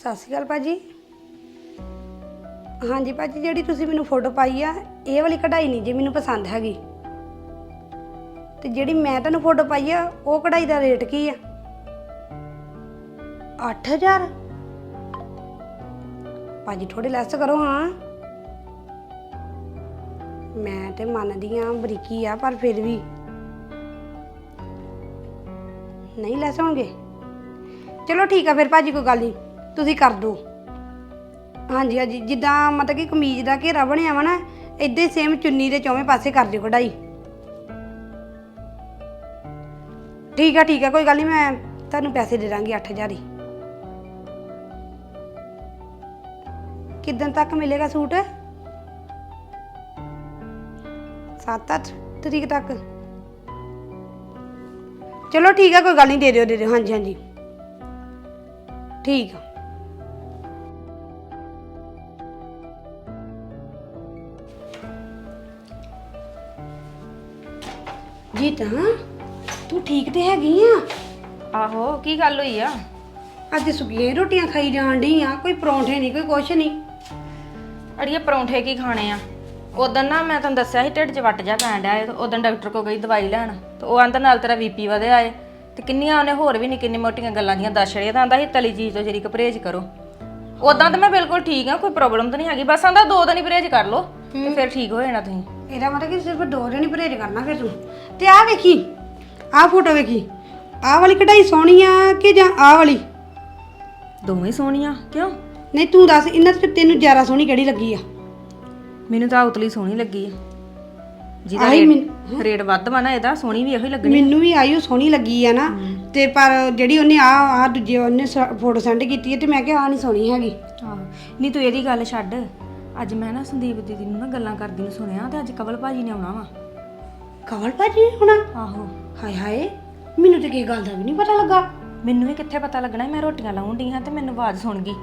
ਸਤਿ ਸ਼੍ਰੀ ਅਕਾਲ ਭਾਜੀ। ਹਾਂਜੀ ਭਾਜੀ, ਜਿਹੜੀ ਤੁਸੀਂ ਮੈਨੂੰ ਫੋਟੋ ਪਾਈ ਆ, ਇਹ ਵਾਲੀ ਕਢਾਈ ਨਹੀਂ ਜੀ ਮੈਨੂੰ ਪਸੰਦ ਹੈਗੀ। ਤੇ ਜਿਹੜੀ ਮੈਂ ਤੁਹਾਨੂੰ ਫੋਟੋ ਪਾਈ ਆ, ਉਹ ਕਢਾਈ ਦਾ ਰੇਟ ਕੀ ਆ? 8000 ਭਾਜੀ ਥੋੜੇ ਲੈਸ ਕਰੋ ਹਾਂ। ਮੈਂ ਤੇ ਮੰਨਦੀ ਆ ਬਰੀਕੀ ਆ, ਪਰ ਫਿਰ ਵੀ। ਨਹੀਂ ਲੈਸ ਹੋਣਗੇ? ਚਲੋ ਠੀਕ ਆ, ਫਿਰ ਭਾਜੀ, ਕੋਈ ਗੱਲ ਨਹੀਂ। ਤੁਸੀਂ ਕਰ ਦਿਓ ਹਾਂਜੀ ਹਾਂਜੀ। ਜਿੱਦਾਂ ਮਤਲਬ ਕਿ ਕਮੀਜ਼ ਦਾ ਘੇਰਾ ਬਣਿਆ ਵਾ ਨਾ, ਇਦਾਂ ਹੀ ਸੇਮ ਚੁੰਨੀ ਦੇ ਚੌਵੇਂ ਪਾਸੇ ਕਰ ਦਿਓ ਕਢਾਈ। ਠੀਕ ਆ ਠੀਕ ਆ। ਕੋਈ ਗੱਲ ਨਹੀਂ ਮੈਂ ਤੁਹਾਨੂੰ ਪੈਸੇ ਦੇ ਦਾਂਗੀ 8000 ਹੀ। ਕਿਦਾਂ ਤੱਕ ਮਿਲੇਗਾ ਸੂਟ? 7-8 ਤਰੀਕ ਤੱਕ। ਚਲੋ ਠੀਕ ਆ, ਕੋਈ ਗੱਲ ਨਹੀਂ ਦੇ ਦਿਓ ਦੇ ਦਿਓ। ਹਾਂਜੀ ਹਾਂਜੀ। ਠੀਕ ਆ। ਜੀ ਤਾਂ। ਤੂੰ ਠੀਕ ਤੇ ਹੈਗੀ ਆ? ਆਹੋ ਕੀ ਗੱਲ ਹੋਈ ਆ? ਅੱਜ ਸੁੱਕੀਆਂ ਰੋਟੀਆਂ ਖਾਈ ਜਾਣ ਡਈ ਆ ਕੋਈ ਪਰੌਂਠੇ ਨਹੀਂ ਕੋਈ ਕੁਛ ਨਹੀਂ ਅੜੀਏ ਪਰੌਂਠੇ ਕੀ ਖਾਣੇ ਆ? ਉਦੋਂ ਨਾ ਮੈਂ ਤੁਹਾਨੂੰ ਦੱਸਿਆ ਸੀ ਢਿੱਡ 'ਚ ਵੱਟ ਜਾ ਪੈਣ ਡਿਆ ਉਦੋਂ ਡਾਕਟਰ ਕੋ ਗਈ ਦਵਾਈ ਲੈਣ। ਤੇ ਉਹ ਆਂਦਾ ਨਾਲ ਤੇਰਾ ਬੀਪੀ ਵਧਿਆ ਏ ਤੇ ਕਿੰਨੀਆਂ ਉਹਨੇ ਹੋਰ ਵੀ ਨਿੱਕੀ ਮੋਟੀਆਂ ਗੱਲਾਂ ਦੀਆਂ ਦੱਸ ਛੜੀਆਂ ਤਾਂ ਆਂਦਾ ਸੀ ਤਲੀ ਚੀਜ਼ ਤੋਂ ਜਰੀ ਪਰਹੇਜ਼ ਕਰੋ। ਉਦਾਂ ਤਾਂ ਮੈਂ ਬਿਲਕੁਲ ਠੀਕ ਆ ਕੋਈ ਪ੍ਰੋਬਲਮ ਤਾਂ ਨਹੀਂ ਹੈਗੀ ਬਸ ਆਂਦਾ ਦੋ ਦਿਨ ਹੀ ਪਰਹੇਜ਼ ਕਰ ਲਓ ਤੇ ਫਿਰ ਠੀਕ ਹੋ ਜਾਣਾ ਤੁਸੀਂ। ਇਹਦਾ ਮਤਲਬ ਕਿ ਸਿਰਫ ਦੋ ਦਿਨ ਹੀ ਪਰਹੇਜ ਕਰਨਾ ਫਿਰ ਤੂੰ। ਤੇ ਆਹ ਵੇਖੀ ਆਹ ਫੋਟੋ ਵੇਖੀ ਆਹ ਵਾਲੀ ਕਢਾਈ ਸੋਹਣੀ ਆ ਕਿ ਜਾਂ ਆਹ ਵਾਲੀ? ਦੋਵੇਂ ਸੋਹਣੀਆਂ ਕਿਉਂ? ਨਹੀਂ ਤੂੰ ਦੱਸ ਇਹਨਾਂ ਚ ਤੈਨੂੰ ਜ਼ਿਆਦਾ ਸੋਹਣੀ ਕਿਹੜੀ ਲੱਗੀ ਆ? ਮੈਨੂੰ ਤਾਂ ਉਤਲੀ ਸੋਹਣੀ ਲੱਗੀ ਆ। ਜਿਹਦਾ ਰੇਟ ਰੇਟ ਵੱਧ ਵਾ ਨਾ ਇਹਦਾ ਸੋਹਣੀ ਵੀ ਇਹੋ ਹੀ ਲੱਗਣੀ ਮੈਨੂੰ ਵੀ ਆਈ ਉਹ ਸੋਹਣੀ ਲੱਗੀ ਆ ਨਾ। ਤੇ ਪਰ ਜਿਹੜੀ ਉਹਨੇ ਆ ਆ ਦੂਜੇ ਉਹਨੇ ਫੋਟੋ ਸੈਂਡ ਕੀਤੀ ਹੈ ਤੇ ਮੈਂ ਕਿਹਾ ਆ ਨਹੀਂ ਸੋਹਣੀ ਹੈਗੀ। ਆਹੋ ਨਹੀਂ ਤੂੰ ਇਹਦੀ ਗੱਲ ਛੱਡ। ਅੱਜ ਮੈਂ ਨਾ ਸੰਦੀਪ ਦੀਦੀ ਨੂੰ ਨਾ ਗੱਲਾਂ ਕਰਦੀ ਨੂੰ ਸੁਣਿਆ ਤੇ ਅੱਜ ਕਵਲ ਭਾਜੀ ਨੇ ਆਉਣਾ ਵਾ। ਕਵਲ ਭਾਜੀ ਹੁਣ ਆਹੋ। ਹਾਏ ਹਾਏ ਮੈਨੂੰ ਤੇ ਕੀ ਗੱਲ ਦਾ ਵੀ ਨਹੀਂ ਪਤਾ ਲੱਗਾ। ਮੈਨੂੰ ਵੀ ਕਿੱਥੇ ਪਤਾ ਲੱਗਣਾ ਮੈਂ ਰੋਟੀਆਂ ਲਾਉਣ ਡਈ ਹਾਂ ਤੇ ਮੈਨੂੰ ਆਵਾਜ਼ ਸੁਣ ਗਈ।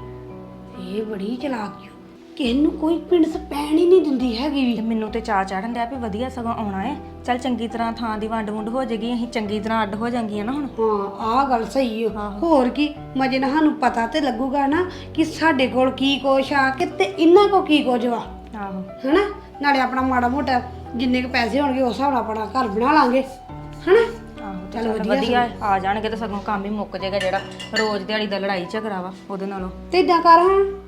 ਇਹ ਬੜੀ ਚਲਾਕ ਓ ਕਿਸੇ ਨੂੰ ਕੋਈ ਪਿੰਡ ਪੈਣ ਹੀ ਨਹੀਂ ਦਿੰਦੀ ਹੈਗੀ। ਵੀ ਤੇ ਮੈਨੂੰ ਤੇ ਚਾਹ ਚੜਨ ਡਿਆ ਵੀ ਵਧੀਆ ਸਗੋਂ ਆਉਣਾ ਏ। ਚੱਲ ਚੰਗੀ ਤਰ੍ਹਾਂ ਥਾਂ ਦੀ ਵੰਡ ਵੁੰਡ ਹੋ ਜਾਏਗੀ ਅਸੀਂ ਚੰਗੀ ਤਰ੍ਹਾਂ ਅੱਡ ਹੋ ਜਾਾਂਗੀਆਂ ਨਾ ਹੁਣ। ਹਾਂ ਆਹ ਗੱਲ ਸਹੀ ਓ ਹੋਰ ਕੀ ਮਜੇ ਨਾਲ ਸਾਨੂੰ ਪਤਾ ਤੇ ਲੱਗੂਗਾ ਨਾ ਕਿ ਸਾਡੇ ਕੋਲ ਕੀ ਕੁਛ ਆ ਕਿ ਤੇ ਇਹਨਾਂ ਕੋ ਕੀ ਕੁਝ ਵਾ। ਆਹੋ। ਹਨਾ? ਨਾਲੇ ਆਪਣਾ ਮਾੜਾ ਮੋਟਾ ਜਿੰਨੇ ਕੁ ਪੈਸੇ ਹੋਣਗੇ ਉਸ ਹਿਸਾਬ ਨਾਲ ਆਪਣਾ ਘਰ ਬਣਾ ਲਾਂਗੇ। ਹਨਾ? ਆਹੋ ਚੱਲ ਵਧੀਆ ਏ, ਆ ਜਾਣਗੇ ਤੇ ਸਗੋਂ ਕੰਮ ਹੀ ਮੁੱਕ ਜਾਏਗਾ ਜਿਹੜਾ ਰੋਜ਼ ਦਿਹਾੜੀ ਦਾ ਲੜਾਈ ਝਗੜਾ ਵਾ ਉਹਦੇ ਨਾਲੋਂ। ਤੇ ਇਦਾਂ ਕਰ ਹਾਂ।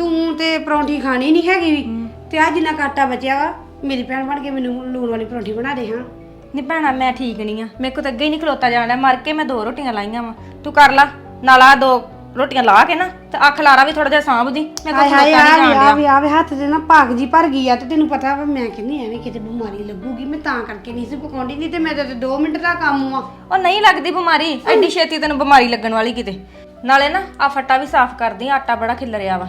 ਤੂੰ ਤੇ ਪਰੌਂਠੀ ਖਾਣੀ ਨਹੀਂ ਹੈਗੀ ਵੀ। ਤੇ ਆ ਜਿੰਨਾ ਕਾਟਾ ਬਚਿਆ ਵਾ ਮੇਰੀ ਭੈਣ ਬਣ ਕੇ ਮੈਨੂੰ ਲੂਣ ਵਾਲੀ ਪਰੌਂਠੀ ਬਣਾ ਦੇ ਹਾਂ। ਨਹੀਂ ਭੈਣਾ ਮੈਂ ਠੀਕ ਨਹੀਂ ਆ। ਮੇਰੇ ਕੋ ਤਾਂ ਅੱਗੇ ਹੀ ਨਹੀਂ ਖਲੋਤਾ ਜਾਣਾ। ਮਰ ਕੇ ਮੈਂ ਦੋ ਰੋਟੀਆਂ ਲਾਈਆਂ ਵਾ। ਤੂੰ ਕਰ ਲਾ। ਨਾਲ ਆ ਦੋ ਰੋਟੀਆਂ ਲਾ ਕੇ ਨਾ ਤੇ ਅੱਖ ਲਾਰਾ ਵੀ ਥੋੜਾ ਜਿਹਾ ਸਾਂਭਦੀ ਮੈਂ ਕੋ ਹਾਏ ਖਲੋਤਾ ਆ ਨਹੀਂ ਵੀ ਆ ਵੀ ਆ ਵੀ ਹੱਥ ਦੇ ਨਾ ਭਾਗ ਜੀ ਭਰ ਗਈ ਆ ਤੇ ਤੈਨੂੰ ਪਤਾ ਵਾ ਮੈਂ ਕਹਿੰਦੀ ਐਵੇਂ ਕਿਤੇ ਬਿਮਾਰੀ ਲੱਗੂਗੀ। ਮੈਂ ਤਾਂ ਕਰਕੇ ਨਹੀਂ ਸੀ ਪਕਾਉਂਦੀ ਨਹੀਂ ਤੇ ਮੈਂ ਤਾਂ 2 ਮਿੰਟ ਦਾ ਕੰਮ ਆ ਉਹ ਨਹੀਂ ਲੱਗਦੀ ਬਿਮਾਰੀ। ਐਡੀ ਛੇਤੀ ਤੈਨੂੰ ਬਿਮਾਰੀ ਲੱਗਣ ਵਾਲੀ ਕਿਤੇ। ਨਾਲੇ ਨਾ ਆ ਫੱਟਾ ਵੀ ਸਾਫ਼ ਕਰਦੀ ਆਟਾ ਬੜਾ ਖਿਲਰਿਆ ਵਾ।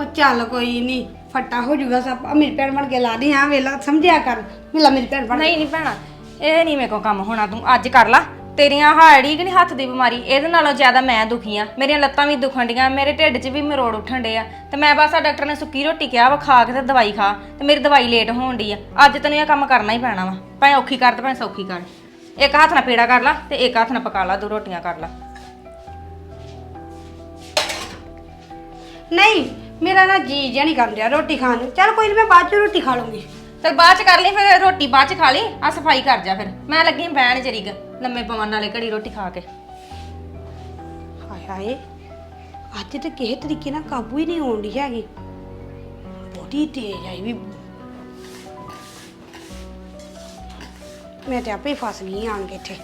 ਉਹ ਚੱਲ ਕੋਈ ਨਹੀਂ ਫੱਟਾ ਹੋ ਜਾਊਗਾ ਸਭ। ਆ ਮੇਰੀ ਭੈਣ ਬਣ ਕੇ ਲਾ ਦੇ ਹਾਂ ਵੇਲਾ ਸਮਝਿਆ ਕਰ। ਵੇਲਾ ਮੇਰੀ ਭੈਣ ਬਣ ਨਹੀਂ ਨਹੀਂ ਭੈਣਾ ਇਹ ਨਹੀਂ ਮੇਰੇ ਕੋ ਕੰਮ ਹੋਣਾ ਤੂੰ ਅੱਜ ਕਰ ਲਾ। ਤੇਰੀਆਂ ਹਾੜੀ ਕਿ ਨਹੀਂ ਹੱਥ ਦੀ ਬਿਮਾਰੀ ਇਹਦੇ ਨਾਲੋਂ ਜ਼ਿਆਦਾ ਮੈਂ ਦੁਖੀ ਆ। ਮੇਰੀਆਂ ਲੱਤਾਂ ਵੀ ਦੁਖਣ ਡੀਆਂ ਮੇਰੇ ਢਿੱਡ 'ਚ ਵੀ ਮਰੋੜ ਉੱਠਣ ਡੇ ਆ। ਤੇ ਮੈਂ ਬਸ ਆ ਡਾਕਟਰ ਨੇ ਸੁੱਕੀ ਰੋਟੀ ਕਿਹਾ ਵਾ ਖਾ ਕੇ ਤੇ ਦਵਾਈ ਖਾ ਤੇ ਮੇਰੀ ਦਵਾਈ ਲੇਟ ਹੋਣ ਡਈ ਆ। ਅੱਜ ਤੈਨੂੰ ਇਹ ਕੰਮ ਕਰਨਾ ਹੀ ਪੈਣਾ ਵਾ। ਭਾਵੇਂ ਔਖੀ ਕਰ ਤੇ ਭਾਵੇਂ ਸੌਖੀ ਕਰ। ਇੱਕ ਹੱਥ ਨਾਲ ਪੇੜਾ ਕਰ ਲਾ ਤੇ ਇੱਕ ਹੱਥ ਨਾਲ ਪਕਾ ਲਾ ਦੋ ਰੋਟੀਆਂ ਕਰ ਲਾ। ਨਹੀਂ ਮੇਰਾ ਨਾ ਜੀ ਜਿਹਾ ਨਹੀਂ ਕਰ ਰਿਹਾ ਰੋਟੀ ਖਾਣ ਨੂੰ। ਚੱਲ ਕੋਈ ਨਹੀਂ ਮੈਂ ਬਾਅਦ ਚ ਰੋਟੀ ਖਾ ਲੂੰਗੀ। ਤੇ ਬਾਅਦ ਚ ਕਰ ਲਈ ਫਿਰ ਰੋਟੀ ਬਾਅਦ ਚ ਖਾ ਲਈ। ਆ ਸਫ਼ਾਈ ਕਰ ਜਾ ਫਿਰ। ਮੈਂ ਲੱਗੀ ਆਂ ਬਹਿਣ ਜਰੀਗ ਲੰਮੇ ਪਵਨ ਨਾਲੇ ਘੜੀ ਰੋਟੀ ਖਾ ਕੇ। ਹਾਏ ਹਾਏ ਅੱਜ ਤੇ ਕਿਸੇ ਤਰੀਕੇ ਨਾਲ ਕਾਬੂ ਹੀ ਨਹੀਂ ਆਉਂਦੀ ਹੈਗੀ। ਬੜੀ ਤੇਜ਼ ਆਈ ਵੀ। ਮੈਂ ਤੇ ਆਪੇ ਹੀ ਫਸ ਗਈ ਆਣ ਕੇ ਇੱਥੇ।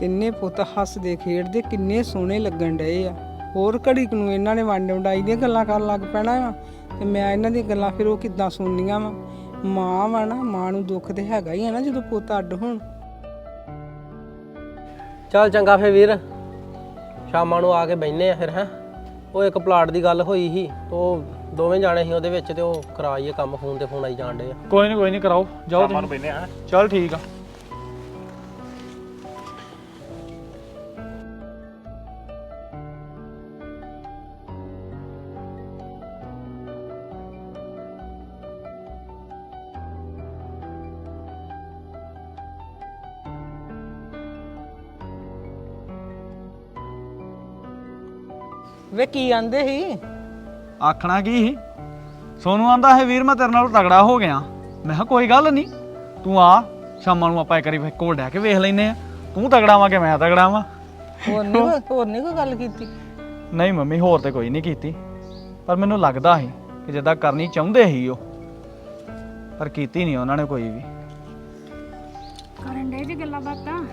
ਤਿੰਨੇ ਪੁੱਤ ਹੱਸਦੇ ਖੇਡਦੇ ਕਿੰਨੇ ਸੋਹਣੇ ਲੱਗਣ ਡਏ ਆ। ਹੋਰ ਘੜੀ ਕੁ ਨੂੰ ਇਹਨਾਂ ਨੇ ਵੰਡ ਵੰਡਾਈ ਦੀਆਂ ਗੱਲਾਂ ਕਰਨ ਲੱਗ ਪੈਣਾ ਵਾ ਤੇ ਮੈਂ ਇਹਨਾਂ ਦੀਆਂ ਗੱਲਾਂ ਫਿਰ ਉਹ ਕਿੱਦਾਂ ਸੁਣਨੀਆਂ ਵਾ? ਮਾਂ ਵਾ ਨਾ ਮਾਂ ਨੂੰ ਦੁੱਖ ਤੇ ਹੈਗਾ ਹੀ ਆ ਨਾ ਜਦੋਂ ਪੁੱਤ ਅੱਡ ਹੋਣ। ਚੱਲ ਚੰਗਾ ਫੇ ਵੀਰ। ਸ਼ਾਮਾਂ ਨੂੰ ਆ ਕੇ ਬੈਨੇ ਆ ਫਿਰ ਹੈ? ਉਹ ਇੱਕ ਪਲਾਟ ਦੀ ਗੱਲ ਹੋਈ ਸੀ ਉਹ ਦੋਵੇਂ ਜਾਣੇ ਸੀ ਉਹਦੇ ਵਿੱਚ ਤੇ ਉਹ ਕਰਾਈਏ ਕੰਮ ਫੋਨ ਤੇ ਫੋਨ ਆਈ ਜਾਣ ਡੇ ਆ। ਕੋਈ ਨਹੀਂ ਕੋਈ ਨਹੀਂ ਕਰਾਓ। ਜਾਓ ਤੁਸੀਂ। ਬੈਨੇ ਆ ਚਲ ਠੀਕ ਆ। ਵੇ ਕੀ ਆਂਦੇ ਸੀ? ਆਖਣਾ ਕੀ ਸੀ? ਸੋਨੂੰ ਆਂਦਾ ਹੈ ਵੀਰ ਮੈਂ ਤੇਰੇ ਨਾਲ ਤਗੜਾ ਹੋ ਗਿਆ। ਮੈਂ ਕਿਹਾ ਕੋਈ ਗੱਲ ਨਹੀਂ ਤੂੰ ਆ ਸ਼ਾਮਾਂ ਨੂੰ ਆਪਾਂ ਇੱਕ ਵਾਰੀ ਫਿਰ ਘੋਲ ਡਿਆ ਕੇ ਵੇਖ ਲੈਨੇ ਆ। ਤੂੰ ਤਗੜਾ ਵਾਂ ਕਿ ਮੈਂ ਤਗੜਾ ਵਾਂ ਹੋਰ ਨਹੀਂ ਕੋਈ ਹੋਰ ਨਹੀਂ ਕੋਈ ਗੱਲ ਕੀਤੀ? ਨਹੀਂ ਮੰਮੀ ਹੋਰ ਤੇ ਕੋਈ ਨਹੀਂ ਕੀਤੀ। ਪਰ ਮੈਨੂੰ ਲੱਗਦਾ ਸੀ ਕਿ ਜਿੱਦਾਂ ਕਰਨੀ ਚਾਹੁੰਦੇ ਸੀ ਉਹ। ਪਰ ਕੀਤੀ ਨਹੀਂ ਉਹਨਾਂ ਨੇ ਕੋਈ ਵੀ। ਕਰਨ ਦੇ ਜੀ ਗੱਲਾਂ ਬਾਤਾਂ?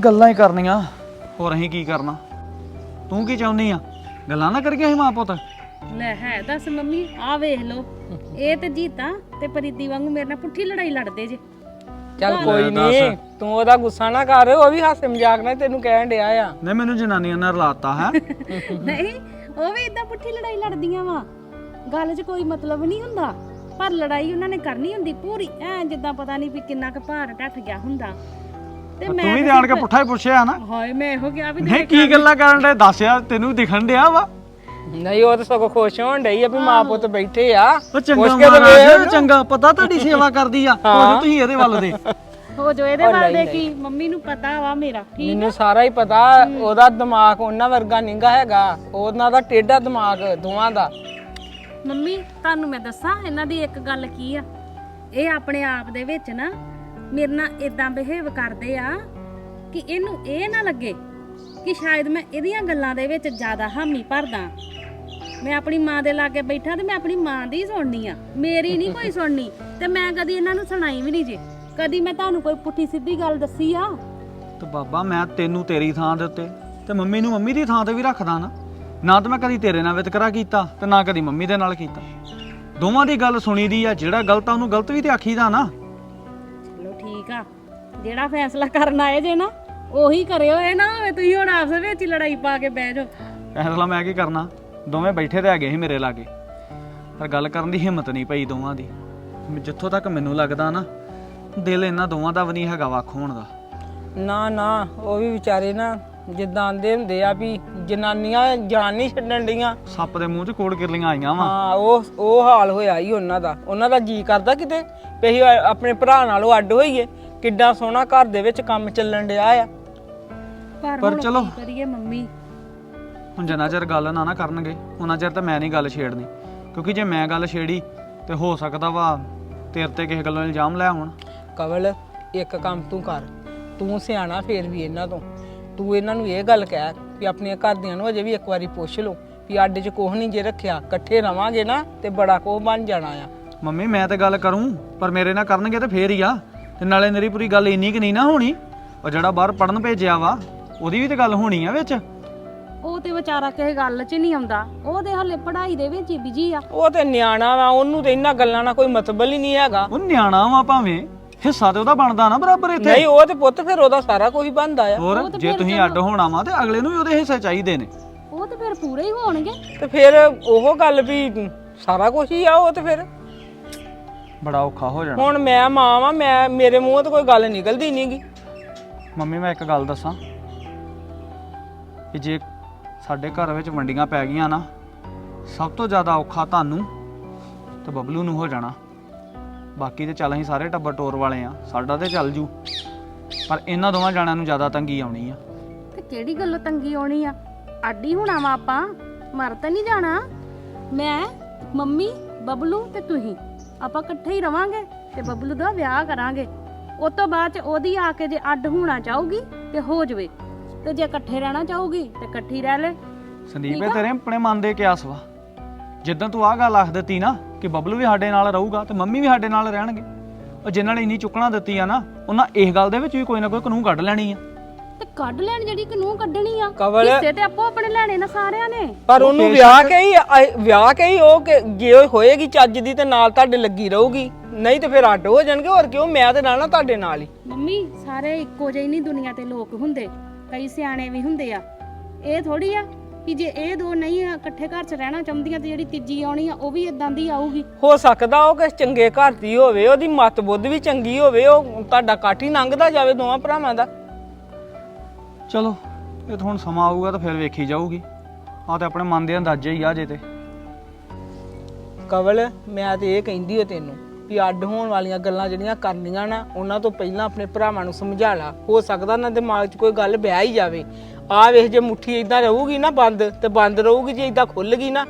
ਗੱਲਾਂ ਹੀ ਕਰਨੀਆਂ। ਹੋਰ ਅਸੀਂ ਕੀ ਕਰਨਾ? ਤੂੰ ਕੀ ਚਾਹੁੰਦੀ ਆ? ਗੱਲਾਂ ਨਾ ਕਰੀਏ ਅਸੀਂ ਮਾਂ ਪੁੱਤ। ਲੈ ਹੈ ਦੱਸ ਮੰਮੀ ਆ ਵੇਖ ਲੋ ਇਹ ਤੇ ਜੀਤਾ ਤੇ ਪ੍ਰੀਤੀ ਵਾਂਗੂ ਮੇਰੇ ਨਾਲ ਪੁੱਠੀ ਲੜਾਈ ਲੜਦੇ ਜੇ। ਚੱਲ ਕੋਈ ਨਹੀਂ ਤੂੰ ਉਹਦਾ ਗੁੱਸਾ ਨਾ ਕਰ ਉਹ ਵੀ ਹਾਸੇ ਮਜ਼ਾਕ ਨਾਲ ਤੈਨੂੰ ਕਹਿਣ ਡਿਆ ਆ। ਨਹੀਂ ਮੈਨੂੰ ਜਨਾਨੀਆਂ ਨੇ ਰਲਾਤਾ ਹੈ। ਨਹੀਂ ਉਹ ਵੀ ਇਦਾਂ ਪੁੱਠੀ ਲੜਾਈ ਲੜਦੀਆਂ ਵਾ। ਗੱਲ 'ਚ ਕੋਈ ਮਤਲਬ ਨਹੀਂ ਹੁੰਦਾ। ਪਰ ਲੜਾਈ ਉਹਨਾਂ ਨੇ ਕਰਨੀ ਹੁੰਦੀ ਪੂਰੀ। ਐ ਜਿੱਦਾਂ ਪਤਾ ਨਹੀਂ ਵੀ ਕਿੰਨਾ ਕੁ ਭਾਰ ਟੱਟ ਗਿਆ ਹੁੰਦਾ। ਤੇ ਵੀ ਜਾਣ ਕੇ ਪੁੱਠਾ ਹੀ ਪੁੱਛਿਆ ਨਾ। ਹਾਏ ਮੈਂ ਇਹੋ ਕਿਹਾ ਵੀ ਨਹੀਂ ਕੀ ਗੱਲਾਂ ਕਰਨ ਦੇ ਦੱਸ ਯਾਰ ਤੈਨੂੰ ਦਿਖਣ ਡਿਆ ਵਾ। ਨਹੀਂ ਉਹ ਤਾਂ ਸਗੋਂ ਖੁਸ਼ ਹੋਣ ਡਈ ਆ ਵੀ ਮਾਂ ਪੁੱਤ ਬੈਠੇ ਆ। ਉਹ ਚੰਗਾ ਪਤਾ ਤੁਹਾਡੀ ਸੇਵਾ ਕਰਦੀ ਆ। ਤੁਸੀਂ ਇਹਦੇ ਵੱਲ ਦੇ। ਹੋ ਜੋ ਇਹਦੇ ਵੱਲ ਦੇ ਕੀ ਮੰਮੀ ਨੂੰ ਪਤਾ ਵਾ ਮੇਰਾ ਠੀਕ ਮੈਨੂੰ ਸਾਰਾ ਹੀ ਪਤਾ ਉਹਦਾ ਦਿਮਾਗ ਉਹਨਾਂ ਵਰਗਾ ਨਿੰਗਾ ਹੈਗਾ ਉਹਨਾਂ ਦਾ ਟੇਢਾ ਦਿਮਾਗ ਦੋਵਾਂ ਦਾ। ਮੰਮੀ ਤੁਹਾਨੂੰ ਮੈਂ ਦੱਸਾਂ ਇਹਨਾਂ ਦੀ ਇੱਕ ਗੱਲ ਕੀ ਆ? ਇਹ ਆਪਣੇ ਆਪ ਦੇ ਵਿੱਚ ਨਾ ਮੇਰੇ ਨਾਲ ਇਦਾਂ ਬਿਹੇਵ ਕਰਦੇ ਆ ਕਿ ਇਹਨੂੰ ਇਹ ਨਾ ਲੱਗੇ ਕਿ ਸ਼ਾਇਦ ਮੈਂ ਇਹਦੀਆਂ ਗੱਲਾਂ ਦੇ ਵਿੱਚ ਜ਼ਿਆਦਾ ਹਾਮੀ ਭਰਦਾ। ਮੈਂ ਆਪਣੀ ਮਾਂ ਦੇ ਲਾਗੇ ਬੈਠਾ ਤੇ ਮੈਂ ਆਪਣੀ ਮਾਂ ਦੀ ਸੁਣਨੀ ਆ। ਮੇਰੀ ਨਹੀਂ ਕੋਈ ਸੁਣਨੀ ਤੇ ਮੈਂ ਕਦੀ ਇਹਨਾਂ ਨੂੰ ਸੁਣਾਈ ਵੀ ਨਹੀਂ ਜੇ। ਕਦੀ ਮੈਂ ਤੁਹਾਨੂੰ ਕੋਈ ਪੁੱਠੀ ਸਿੱਧੀ ਗੱਲ ਦੱਸੀ ਆ? ਤੇ ਬਾਬਾ, ਮੈਂ ਤੈਨੂੰ ਤੇਰੀ ਥਾਂ ਦੇ ਉੱਤੇ ਤੇ ਮੰਮੀ ਨੂੰ ਮੰਮੀ ਦੀ ਥਾਂ ਤੇ ਵੀ ਰੱਖਦਾ ਨਾ। ਨਾ ਤਾਂ ਮੈਂ ਕਦੀ ਤੇਰੇ ਨਾਲ ਵਿਤਕਰਾ ਕੀਤਾ ਤੇ ਨਾ ਕਦੀ ਮੰਮੀ ਦੇ ਨਾਲ ਕੀਤਾ। ਦੋਵਾਂ ਦੀ ਗੱਲ ਸੁਣੀ ਦੀ ਆ, ਜਿਹੜਾ ਗਲਤ ਆ ਉਹਨੂੰ ਗਲਤ ਵੀ ਤੇ ਆਖੀਦਾ ਨਾ। ਠੀਕ ਆ। ਜਿਹੜਾ ਫੈਸਲਾ ਕਰਨ ਆਏ ਜੇ ਨਾ ਉਹੀ ਕਰਿਓ। ਇਹ ਨਾ ਹੋਵੇ ਤੁਸੀਂ ਹੁਣ ਆਪਸ ਵਿੱਚ ਹੀ ਲੜਾਈ ਪਾ ਕੇ ਬਹਿ ਜਾਓ। ਫੈਸਲਾ ਮੈਂ ਕੀ ਕਰਨਾ? ਦੋਵੇਂ ਬੈਠੇ ਤੇ ਹੈਗੇ ਸੀ ਮੇਰੇ ਲਾਗੇ। ਪਰ ਗੱਲ ਕਰਨ ਦੀ ਹਿੰਮਤ ਨਹੀਂ ਪਈ ਦੋਵਾਂ ਦੀ। ਜਿੱਥੋਂ ਤੱਕ ਮੈਨੂੰ ਲੱਗਦਾ ਨਾ ਦਿਲ ਇਹਨਾਂ ਦੋਵਾਂ ਦਾ ਵੀ ਨਹੀਂ ਹੈਗਾ ਵੱਖ ਹੋਣ ਦਾ। ਨਾ ਨਾ ਉਹ ਵੀ ਵਿਚਾਰੇ ਨਾ ਜਿੱਦਾਂ ਆਂਦੇ ਹੁੰਦੇ ਆ ਵੀ ਜਨਾਨੀਆਂ ਜਾਨ ਨਹੀਂ ਛੱਡਣ ਡੀਆਂ ਸੱਪ ਦੇ ਮੂੰਹ 'ਚ ਕੋੜ ਕਿਰਲੀਆਂ ਆਈਆਂ ਵਾ। ਹਾਂ ਉਹ ਉਹ ਹਾਲ ਹੋਇਆ ਹੀ ਉਹਨਾਂ ਦਾ। ਉਹਨਾਂ ਦਾ ਜੀ ਕਰਦਾ ਕਿਤੇ ਵੀ ਅਸੀਂ ਆਪਣੇ ਭਰਾ ਨਾਲੋਂ ਅੱਡ ਹੋਈਏ। ਕਿੱਡਾ ਸੋਹਣਾ ਘਰ ਦੇ ਵਿੱਚ ਕੰਮ ਚੱਲਣ ਡਿਆ ਆ। ਪਰ ਹੁਣ ਚਲੋ। ਕੀ ਕਰੀਏ ਮੰਮੀ? ਹੁਣ ਜਿੰਨਾ ਚਿਰ ਗੱਲ ਨਾ ਨਾ ਕਰਨਗੇ ਉਹਨਾਂ ਚਿਰ ਤਾਂ ਮੈਂ ਨਹੀਂ ਗੱਲ ਛੇੜਨੀ। ਕਿਉਂਕਿ ਜੇ ਮੈਂ ਗੱਲ ਛੇੜੀ ਤੇ ਹੋ ਸਕਦਾ ਵਾ ਤੇਰੇ ਤੇ ਕਿਸੇ ਗੱਲੋਂ ਇਲਜ਼ਾਮ ਲੈ ਆਉਣ। ਕਵਲ ਇੱਕ ਕੰਮ ਤੂੰ ਕਰ। ਤੂੰ ਸਿਆਣਾ ਫੇਰ ਵੀ ਇਹਨਾਂ ਤੋਂ। ਤੂੰ ਇਹਨਾਂ ਨੂੰ ਇਹ ਗੱਲ ਕਹਿ ਵੀ ਆਪਣੀਆਂ ਘਰਦਿਆਂ ਨੂੰ ਅਜੇ ਵੀ ਇੱਕ ਵਾਰੀ ਪੁੱਛ ਲਓ ਵੀ ਅੱਡ 'ਚ ਕੋਹ ਨਹੀਂ ਜੇ ਰੱਖਿਆ ਇਕੱਠੇ ਰਵਾਂਗੇ ਨਾ ਤੇ ਬੜਾ ਕੋਹ ਬਣ ਜਾਣਾ ਆ। ਮੰਮੀ ਮੈਂ ਤੇ ਗੱਲ ਕਰੂੰ ਪਰ ਮੇਰੇ ਨਾਲ ਕਰਨਗੇ ਤੇ ਫੇਰ ਹੀ ਆ। ਤੇ ਨਾਲੇ ਮੇਰੀ ਪੂਰੀ ਗੱਲ ਇੰਨੀ ਕਿ ਨਹੀਂ ਨਾ ਹੋਣੀ। ਉਹ ਜਿਹੜਾ ਬਾਹਰ ਪੜਨ ਭੇਜਿਆ ਵਾ ਉਹਦੀ ਵੀ ਤੇ ਗੱਲ ਹੋਣੀ ਆ ਵਿੱਚ। ਉਹ ਤੇ ਵਿਚਾਰਾ ਕਿਸੇ ਗੱਲ 'ਚ ਨਹੀਂ ਆਉਂਦਾ। ਉਹ ਤੇ ਹਲੇ ਪੜ੍ਹਾਈ ਦੇ ਵਿੱਚ ਹੀ ਬਿਜ਼ੀ ਆ। ਉਹ ਤੇ ਨਿਆਣਾ ਵਾ ਉਹਨੂੰ ਤੇ ਇਹਨਾਂ ਗੱਲਾਂ ਨਾਲ ਕੋਈ ਮਤਲਬ ਹੀ ਨਹੀਂ ਹੈਗਾ। ਉਹ ਨਿਆਣਾ ਵਾ ਭਾਵੇਂ। ਹਿੱਸਾ ਤੇ ਉਹਦਾ ਬਣਦਾ ਨਾ ਬਰਾਬਰ ਇੱਥੇ? ਨਹੀਂ ਉਹ ਤੇ ਪੁੱਤ ਫਿਰ ਉਹਦਾ ਸਾਰਾ ਕੁਝ ਬਣਦਾ ਆ। ਹੋਰ ਜੇ ਤੁਸੀਂ ਅੱਡ ਹੋਣਾ ਵਾ ਤੇ ਅਗਲੇ ਨੂੰ ਵੀ ਉਹਦੇ ਹਿੱਸੇ ਚਾਹੀਦੇ ਨੇ। ਉਹ ਤੇ ਫਿਰ ਪੂਰੇ ਹੀ ਹੋਣਗੇ। ਤੇ ਫਿਰ ਉਹ ਗੱਲ ਵੀ ਸਾਰਾ ਕੁਝ ਹੀ ਆ ਉਹ ਤੇ ਫਿਰ। ਬੜਾ ਔਖਾ ਹੋ ਜਾਣਾ। ਹੁਣ ਮੈਂ ਮਾਂ ਵਾਂ ਮੈਂ ਮੇਰੇ ਮੂੰਹੋਂ ਤਾਂ ਕੋਈ ਗੱਲ ਨਿਕਲਦੀ ਨਹੀਂਗੀ ਮੰਮੀ ਮੈਂ ਇੱਕ ਗੱਲ ਦੱਸਾਂ। ਕਿ ਜੇ ਸਾਡੇ ਘਰ ਵਿੱਚ ਵੰਡੀਆਂ ਪੈ ਗਈਆਂ ਨਾ ਸਭ ਤੋਂ ਜ਼ਿਆਦਾ ਔਖਾ ਤੁਹਾਨੂੰ ਤੇ ਬਬਲੂ ਨੂੰ ਹੋ ਜਾਣਾ। ਬਾਕੀ ਤੇ ਚੱਲ ਅਸੀਂ ਸਾਰੇ ਟੱਬਰ ਟੋਰ ਵਾਲੇ ਆ ਸਾਡਾ ਤੇ ਚੱਲ ਜੂ। ਪਰ ਇਹਨਾਂ ਦੋਵਾਂ ਜਾਣਿਆਂ ਨੂੰ ਜ਼ਿਆਦਾ ਤੰਗੀ ਆਉਣੀ ਆ। ਤੇ ਕਿਹੜੀ ਗੱਲੋਂ ਤੰਗੀ ਆਉਣੀ ਆ? ਆਡੀ ਹੋਣਾ ਵਾ ਆਪਾਂ ਮਰ ਤਾਂ ਨਹੀਂ ਜਾਣਾ। ਮੈਂ ਮੰਮੀ ਬਬਲੂ ਤੇ ਤੁਸੀਂ ਆਪਾਂ ਇਕੱਠੇ ਹੀ ਰਵਾਂਗੇ ਤੇ ਬਬਲੂ ਦਾ ਵਿਆਹ ਕਰਾਂਗੇ। ਉਸ ਤੋਂ ਬਾਅਦ ਚ ਉਹਦੀ ਆ ਕੇ ਜੇ ਅੱਡ ਹੋਣਾ ਚਾਹੂਗੀ ਤੇ ਹੋ ਜਵੇ। ਤੇ ਜੇ ਇਕੱਠੇ ਰਹਿਣਾ ਚਾਹੂਗੀ ਤੇ ਇਕੱਠੀ ਰਹਿ ਲੈ। ਸੰਦੀਪ ਇਹ ਤੇਰੇ ਆਪਣੇ ਮਨ ਦੇ ਕਿਆਸ ਵਾ। ਜਿੱਦਾਂ ਤੂੰ ਆਹ ਗੱਲ ਆਖ ਦਿੱਤੀ ਨਾ ਕਿ ਬਬਲੂ ਵੀ ਸਾਡੇ ਨਾਲ ਰਹੂਗਾ ਤੇ ਮੰਮੀ ਵੀ ਸਾਡੇ ਨਾਲ ਰਹਿਣਗੇ। ਉਹ ਜਿਨ੍ਹਾਂ ਨੇ ਇੰਨੀ ਚੁੱਕਣਾ ਦਿੱਤੀ ਆ ਨਾ ਉਹਨਾਂ ਇਸ ਗੱਲ ਦੇ ਵਿੱਚ ਵੀ ਕੋਈ ਨਾ ਕੋਈ ਕਾਨੂੰਨ ਕੱਢ ਲੈਣੀ ਆ। ਤੇ ਕੱਢ ਲੈਣ ਜਿਹੜੀ ਕਾਨੂੰਨ ਕੱਢਣੀ ਆ। ਕਵਲ- ਹਿੱਸੇ ਤੇ ਆਪੋ ਆਪਣੇ ਲੈਣੇ ਨਾ ਸਾਰਿਆਂ ਨੇ। ਪਰ ਉਹਨੂੰ ਵਿਆਹ ਕੇ ਹੀ ਆਏ- ਵਿਆਹ ਕੇ ਹੀ ਉਹ ਕਿ- ਜੇ ਉਹ ਹੋਏਗੀ ਚੱਜ ਦੀ ਤੇ ਨਾਲ ਤੁਹਾਡੇ ਲੱਗੀ ਰਹੂਗੀ। ਨਹੀਂ ਤੇ ਫਿਰ ਅੱਡ ਹੋ ਜਾਣਗੇ ਹੋਰ ਕਿਉਂ? ਮੈਂ ਤੇ ਨਾਲ ਨਾ ਤੁਹਾਡੇ ਨਾਲ ਹੀ। ਮੰਮੀ ਸਾਰੇ ਇੱਕੋ ਜਿਹੇ ਨਹੀਂ ਦੁਨੀਆ ਤੇ ਲੋਕ ਹੁੰਦੇ। ਕਈ ਸਿਆਣੇ ਵੀ ਹੁੰਦੇ ਆ। ਇਹ ਥੋੜੀ ਆ ਕਿ ਜੇ ਇਹ ਦੋ ਨਹੀਂ ਆ ਇਕੱਠੇ ਘਰ 'ਚ ਰਹਿਣਾ ਚਾਹੁੰਦੀਆਂ ਤੇ ਜਿਹੜੀ ਤੀਜੀ ਆਉਣੀ ਆ ਉਹ ਵੀ ਇਦਾਂ ਦੀ ਆਊਗੀ। ਹੋ ਸਕਦਾ ਉਹ ਕਿਸ ਚੰਗੇ ਘਰ ਦੀ ਹੋਵੇ ਉਹਦੀ ਮਤ ਬੁੱਧ ਵੀ ਚੰਗੀ ਹੋਵੇ ਉਹ ਤੁਹਾਡਾ ਕਾਠੀ ਲੰਘਦਾ ਜਾਵੇ ਦੋਵਾਂ ਭਰਾਵਾਂ ਦਾ। ਚਲੋ ਇਹ ਤਾਂ ਹੁਣ ਸਮਾਂ ਆਊਗਾ ਤਾਂ ਫਿਰ ਵੇਖੀ ਜਾਊਗੀ। ਆ ਤੇ ਆਪਣੇ ਮਨ ਦੇ ਅੰਦਾਜ਼ੇ ਹੀ ਆ ਜੇ ਤੇ। ਕਵਲ ਮੈਂ ਤੇ ਇਹ ਕਹਿੰਦੀ ਓ ਤੈਨੂੰ ਵੀ ਅੱਡ ਹੋਣ ਵਾਲੀਆਂ ਗੱਲਾਂ ਜਿਹੜੀਆਂ ਕਰਨੀਆਂ ਨਾ ਉਹਨਾਂ ਤੋਂ ਪਹਿਲਾਂ ਆਪਣੇ ਭਰਾਵਾਂ ਨੂੰ ਸਮਝਾ ਲਾ। ਹੋ ਸਕਦਾ ਨਾ ਦਿਮਾਗ 'ਚ ਕੋਈ ਗੱਲ ਵਿਆਹ ਹੀ ਜਾਵੇ। ਆ ਵੇਖ ਜੇ ਮੁੱਠੀ ਇਦਾਂ ਰਹੂਗੀ ਨਾ ਬੰਦ ਤੇ ਬੰਦ ਰਹੂਗੀ ਜੇ ਇਦਾਂ ਖੁੱਲ ਗਈ ਨਾ